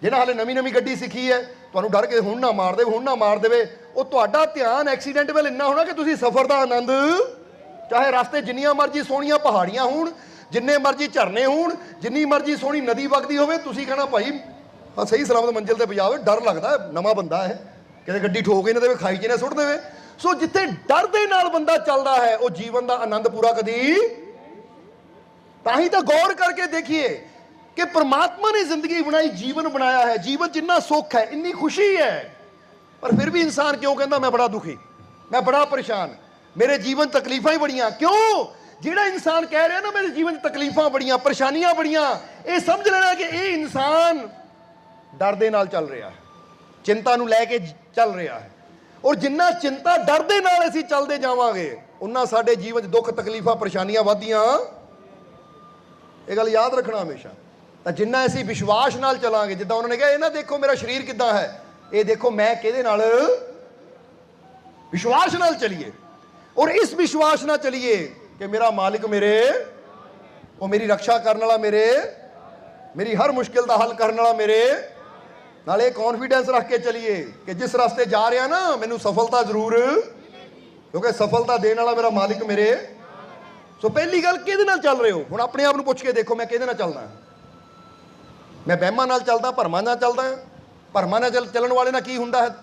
ਜਿਹੜਾ ਹਾਲੇ ਨਵੀਂ ਨਵੀਂ ਗੱਡੀ ਸਿੱਖੀ ਹੈ, ਤੁਹਾਨੂੰ ਡਰ ਕੇ ਹੁਣ ਨਾ ਮਾਰ ਦੇਵੇ, ਹੁਣ ਨਾ ਮਾਰ ਦੇਵੇ। ਉਹ ਤੁਹਾਡਾ ਧਿਆਨ ਐਕਸੀਡੈਂਟ ਵੱਲ ਇੰਨਾ ਹੋਣਾ ਕਿ ਤੁਸੀਂ ਸਫ਼ਰ ਦਾ ਆਨੰਦ, ਚਾਹੇ ਰਸਤੇ ਜਿੰਨੀਆਂ ਮਰਜ਼ੀ ਸੋਹਣੀਆਂ ਪਹਾੜੀਆਂ ਹੋਣ, ਜਿੰਨੇ ਮਰਜ਼ੀ ਝਰਨੇ ਹੋਣ, ਜਿੰਨੀ ਮਰਜ਼ੀ ਸੋਹਣੀ ਨਦੀ ਵਗਦੀ ਹੋਵੇ, ਤੁਸੀਂ ਕਹਣਾ ਭਾਈ ਆ ਸਹੀ ਸਲਾਮਤ ਮੰਜ਼ਿਲ ਤੇ ਪਜਾਵੇ ਡਰ ਲੱਗਦਾ ਨਵਾਂ ਬੰਦਾ ਹੈ। ਕਿਤੇ ਗੱਡੀ ਠੋਕ ਹੀ ਨਾ ਦੇਵੇ, ਖਾਈ ਚ ਨਾ ਸੁੱਟ ਦੇਵੇ। ਸੋ ਜਿੱਥੇ ਡਰ ਦੇ ਨਾਲ ਬੰਦਾ ਚੱਲਦਾ ਹੈ, ਉਹ ਜੀਵਨ ਦਾ ਆਨੰਦ ਪੂਰਾ ਕਦੀ, ਤਾਂ ਹੀ ਤਾਂ ਗੌਰ ਕਰਕੇ ਦੇਖੀਏ ਕਿ ਪ੍ਰਮਾਤਮਾ ਨੇ ਜ਼ਿੰਦਗੀ ਬਣਾਈ, ਜੀਵਨ ਬਣਾਇਆ ਹੈ। ਜੀਵਨ ਜਿੰਨਾ ਸੁੱਖ ਹੈ, ਇੰਨੀ ਖੁਸ਼ੀ ਹੈ। ਪਰ ਫਿਰ ਵੀ ਇਨਸਾਨ ਕਿਉਂ ਕਹਿੰਦਾ, ਮੈਂ ਬੜਾ ਦੁਖੀ, ਮੈਂ ਬੜਾ ਪਰੇਸ਼ਾਨ, ਮੇਰੇ ਜੀਵਨ ਤਕਲੀਫਾਂ ਹੀ ਬੜੀਆਂ। ਕਿਉਂ? ਜਿਹੜਾ ਇਨਸਾਨ ਕਹਿ ਰਿਹਾ ਨਾ, ਮੇਰੇ ਜੀਵਨ 'ਚ ਤਕਲੀਫਾਂ ਬੜੀਆਂ, ਪਰੇਸ਼ਾਨੀਆਂ ਬੜੀਆਂ, ਇਹ ਸਮਝ ਲੈਣਾ ਕਿ ਇਹ ਇਨਸਾਨ ਡਰ ਦੇ ਨਾਲ ਚੱਲ ਰਿਹਾ ਹੈ। ਚਿੰਤਾ ਨੂੰ ਲੈ ਕੇ ਚੱਲ ਰਿਹਾ ਹੈ। ਔਰ ਜਿੰਨਾ ਚਿੰਤਾ ਡਰ ਦੇ ਨਾਲ ਅਸੀਂ ਚੱਲਦੇ ਜਾਵਾਂਗੇ, ਉਨਾ ਸਾਡੇ ਜੀਵਨ 'ਚ ਦੁੱਖ, ਤਕਲੀਫਾਂ, ਪਰੇਸ਼ਾਨੀਆਂ ਵਧਦੀਆਂ। ਇਹ ਗੱਲ ਯਾਦ ਰੱਖਣਾ ਹਮੇਸ਼ਾ। ਤਾਂ ਜਿੰਨਾ ਅਸੀਂ ਵਿਸ਼ਵਾਸ ਨਾਲ ਚਲਾਂਗੇ, ਜਿੱਦਾਂ ਉਹਨਾਂ ਨੇ ਕਿਹਾ, ਇਹ ਨਾ ਦੇਖੋ ਮੇਰਾ ਸਰੀਰ ਕਿੱਦਾਂ ਹੈ। ਇਹ ਦੇਖੋ ਮੈਂ ਕਿਹਦੇ ਨਾਲ ਵਿਸ਼ਵਾਸ ਨਾਲ ਚਲੀਏ। ਔਰ ਇਸ ਵਿਸ਼ਵਾਸ ਨਾਲ ਚਲੀਏ ਕਿ ਮੇਰਾ ਮਾਲਿਕ ਮੇਰੇ, ਉਹ ਮੇਰੀ ਰੱਖਿਆ ਕਰਨ ਵਾਲਾ ਮੇਰੇ, ਮੇਰੀ ਹਰ ਮੁਸ਼ਕਿਲ ਦਾ ਹੱਲ ਕਰਨ ਵਾਲਾ ਮੇਰੇ, ਨਾਲੇ ਕੌਨਫੀਡੈਂਸ ਰੱਖ ਕੇ ਚਲੀਏ ਕਿ ਜਿਸ ਰਸਤੇ ਜਾ ਰਿਹਾ ਨਾ, ਮੈਨੂੰ ਸਫਲਤਾ ਜ਼ਰੂਰ, ਕਿਉਂਕਿ ਸਫਲਤਾ ਦੇਣ ਵਾਲਾ ਮੇਰਾ ਮਾਲਿਕ ਮੇਰੇ। ਸੋ ਪਹਿਲੀ ਗੱਲ ਕਿਹਦੇ ਨਾਲ ਚੱਲ ਰਹੇ ਹੋ? ਹੁਣ ਆਪਣੇ ਆਪ ਨੂੰ ਪੁੱਛ ਕੇ ਦੇਖੋ, ਮੈਂ ਕਿਹਦੇ ਨਾਲ ਚੱਲਦਾ ਮੈਂ ਵਹਿਮਾਂ ਨਾਲ ਚੱਲਦਾ, ਭਰਮਾਂ ਨਾਲ ਚੱਲਦਾ ਭਰਮਾਂ ਨਾਲ ਚੱਲ- ਚੱਲਣ ਵਾਲੇ ਨਾਲ ਕੀ ਹੁੰਦਾ ਹੈ?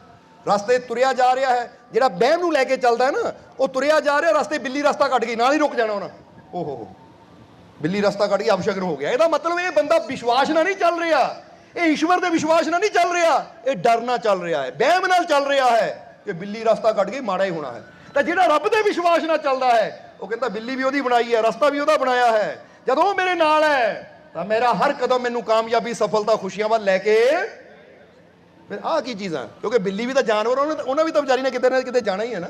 ਰਸਤੇ ਤੁਰਿਆ ਜਾ ਰਿਹਾ ਹੈ। ਜਿਹੜਾ ਵਹਿਮ ਨੂੰ ਲੈ ਕੇ ਚੱਲਦਾ ਹੈ ਨਾ, ਉਹ ਤੁਰਿਆ ਜਾ ਰਿਹਾ, ਰਸਤੇ ਬਿੱਲੀ ਰਸਤਾ ਕੱਟ ਗਈ, ਨਾਲ ਹੀ ਰੁਕ ਜਾਣਾ ਉਹਨਾਂ। ਓਹੋ ਬਿੱਲੀ ਰਸਤਾ ਕੱਟ ਗਈ ਅਪਸ਼ਗਨ ਹੋ ਗਿਆ। ਇਹਦਾ ਮਤਲਬ ਇਹ ਬੰਦਾ ਵਿਸ਼ਵਾਸ ਨਾਲ ਨਹੀਂ ਚੱਲ ਰਿਹਾ। ਇਹ ਈਸ਼ਵਰ ਦੇ ਵਿਸ਼ਵਾਸ ਨਾਲ ਨਹੀਂ ਚੱਲ ਰਿਹਾ। ਇਹ ਡਰ ਨਾਲ ਚੱਲ ਰਿਹਾ ਹੈ, ਵਹਿਮ ਨਾਲ ਚੱਲ ਰਿਹਾ ਹੈ ਕਿ ਬਿੱਲੀ ਰਸਤਾ ਕੱਟ ਗਈ, ਮਾੜਾ ਹੀ ਹੋਣਾ ਹੈ। ਤਾਂ ਜਿਹੜਾ ਰੱਬ ਦੇ ਵਿਸ਼ਵਾਸ ਨਾਲ ਚੱਲਦਾ ਹੈ, ਉਹ ਕਹਿੰਦਾ ਬਿੱਲੀ ਵੀ ਉਹਦੀ ਬਣਾਈ ਹੈ, ਰਸਤਾ ਵੀ ਉਹਦਾ ਬਣਾਇਆ ਹੈ। ਜਦੋਂ ਉਹ ਮੇਰੇ ਨਾਲ ਹੈ ਤਾਂ ਮੇਰਾ ਹਰ ਕਦਮ ਮੈਨੂੰ ਕਾਮਯਾਬੀ, ਸਫਲਤਾ, ਖੁਸ਼ੀਆਂ ਵੱਲ ਲੈ ਕੇ ਫਿਰ ਆਹ ਕੀ ਚੀਜ਼ਾਂ ਕਿਉਂਕਿ ਬਿੱਲੀ ਵੀ ਤਾਂ ਜਾਨਵਰ ਉਹਨਾਂ ਉਹਨਾਂ ਵੀ ਤਾਂ ਵਿਚਾਰੀ ਨੇ ਕਿਤੇ ਨਾ ਕਿਤੇ ਜਾਣਾ ਹੀ ਹੈ ਨਾ।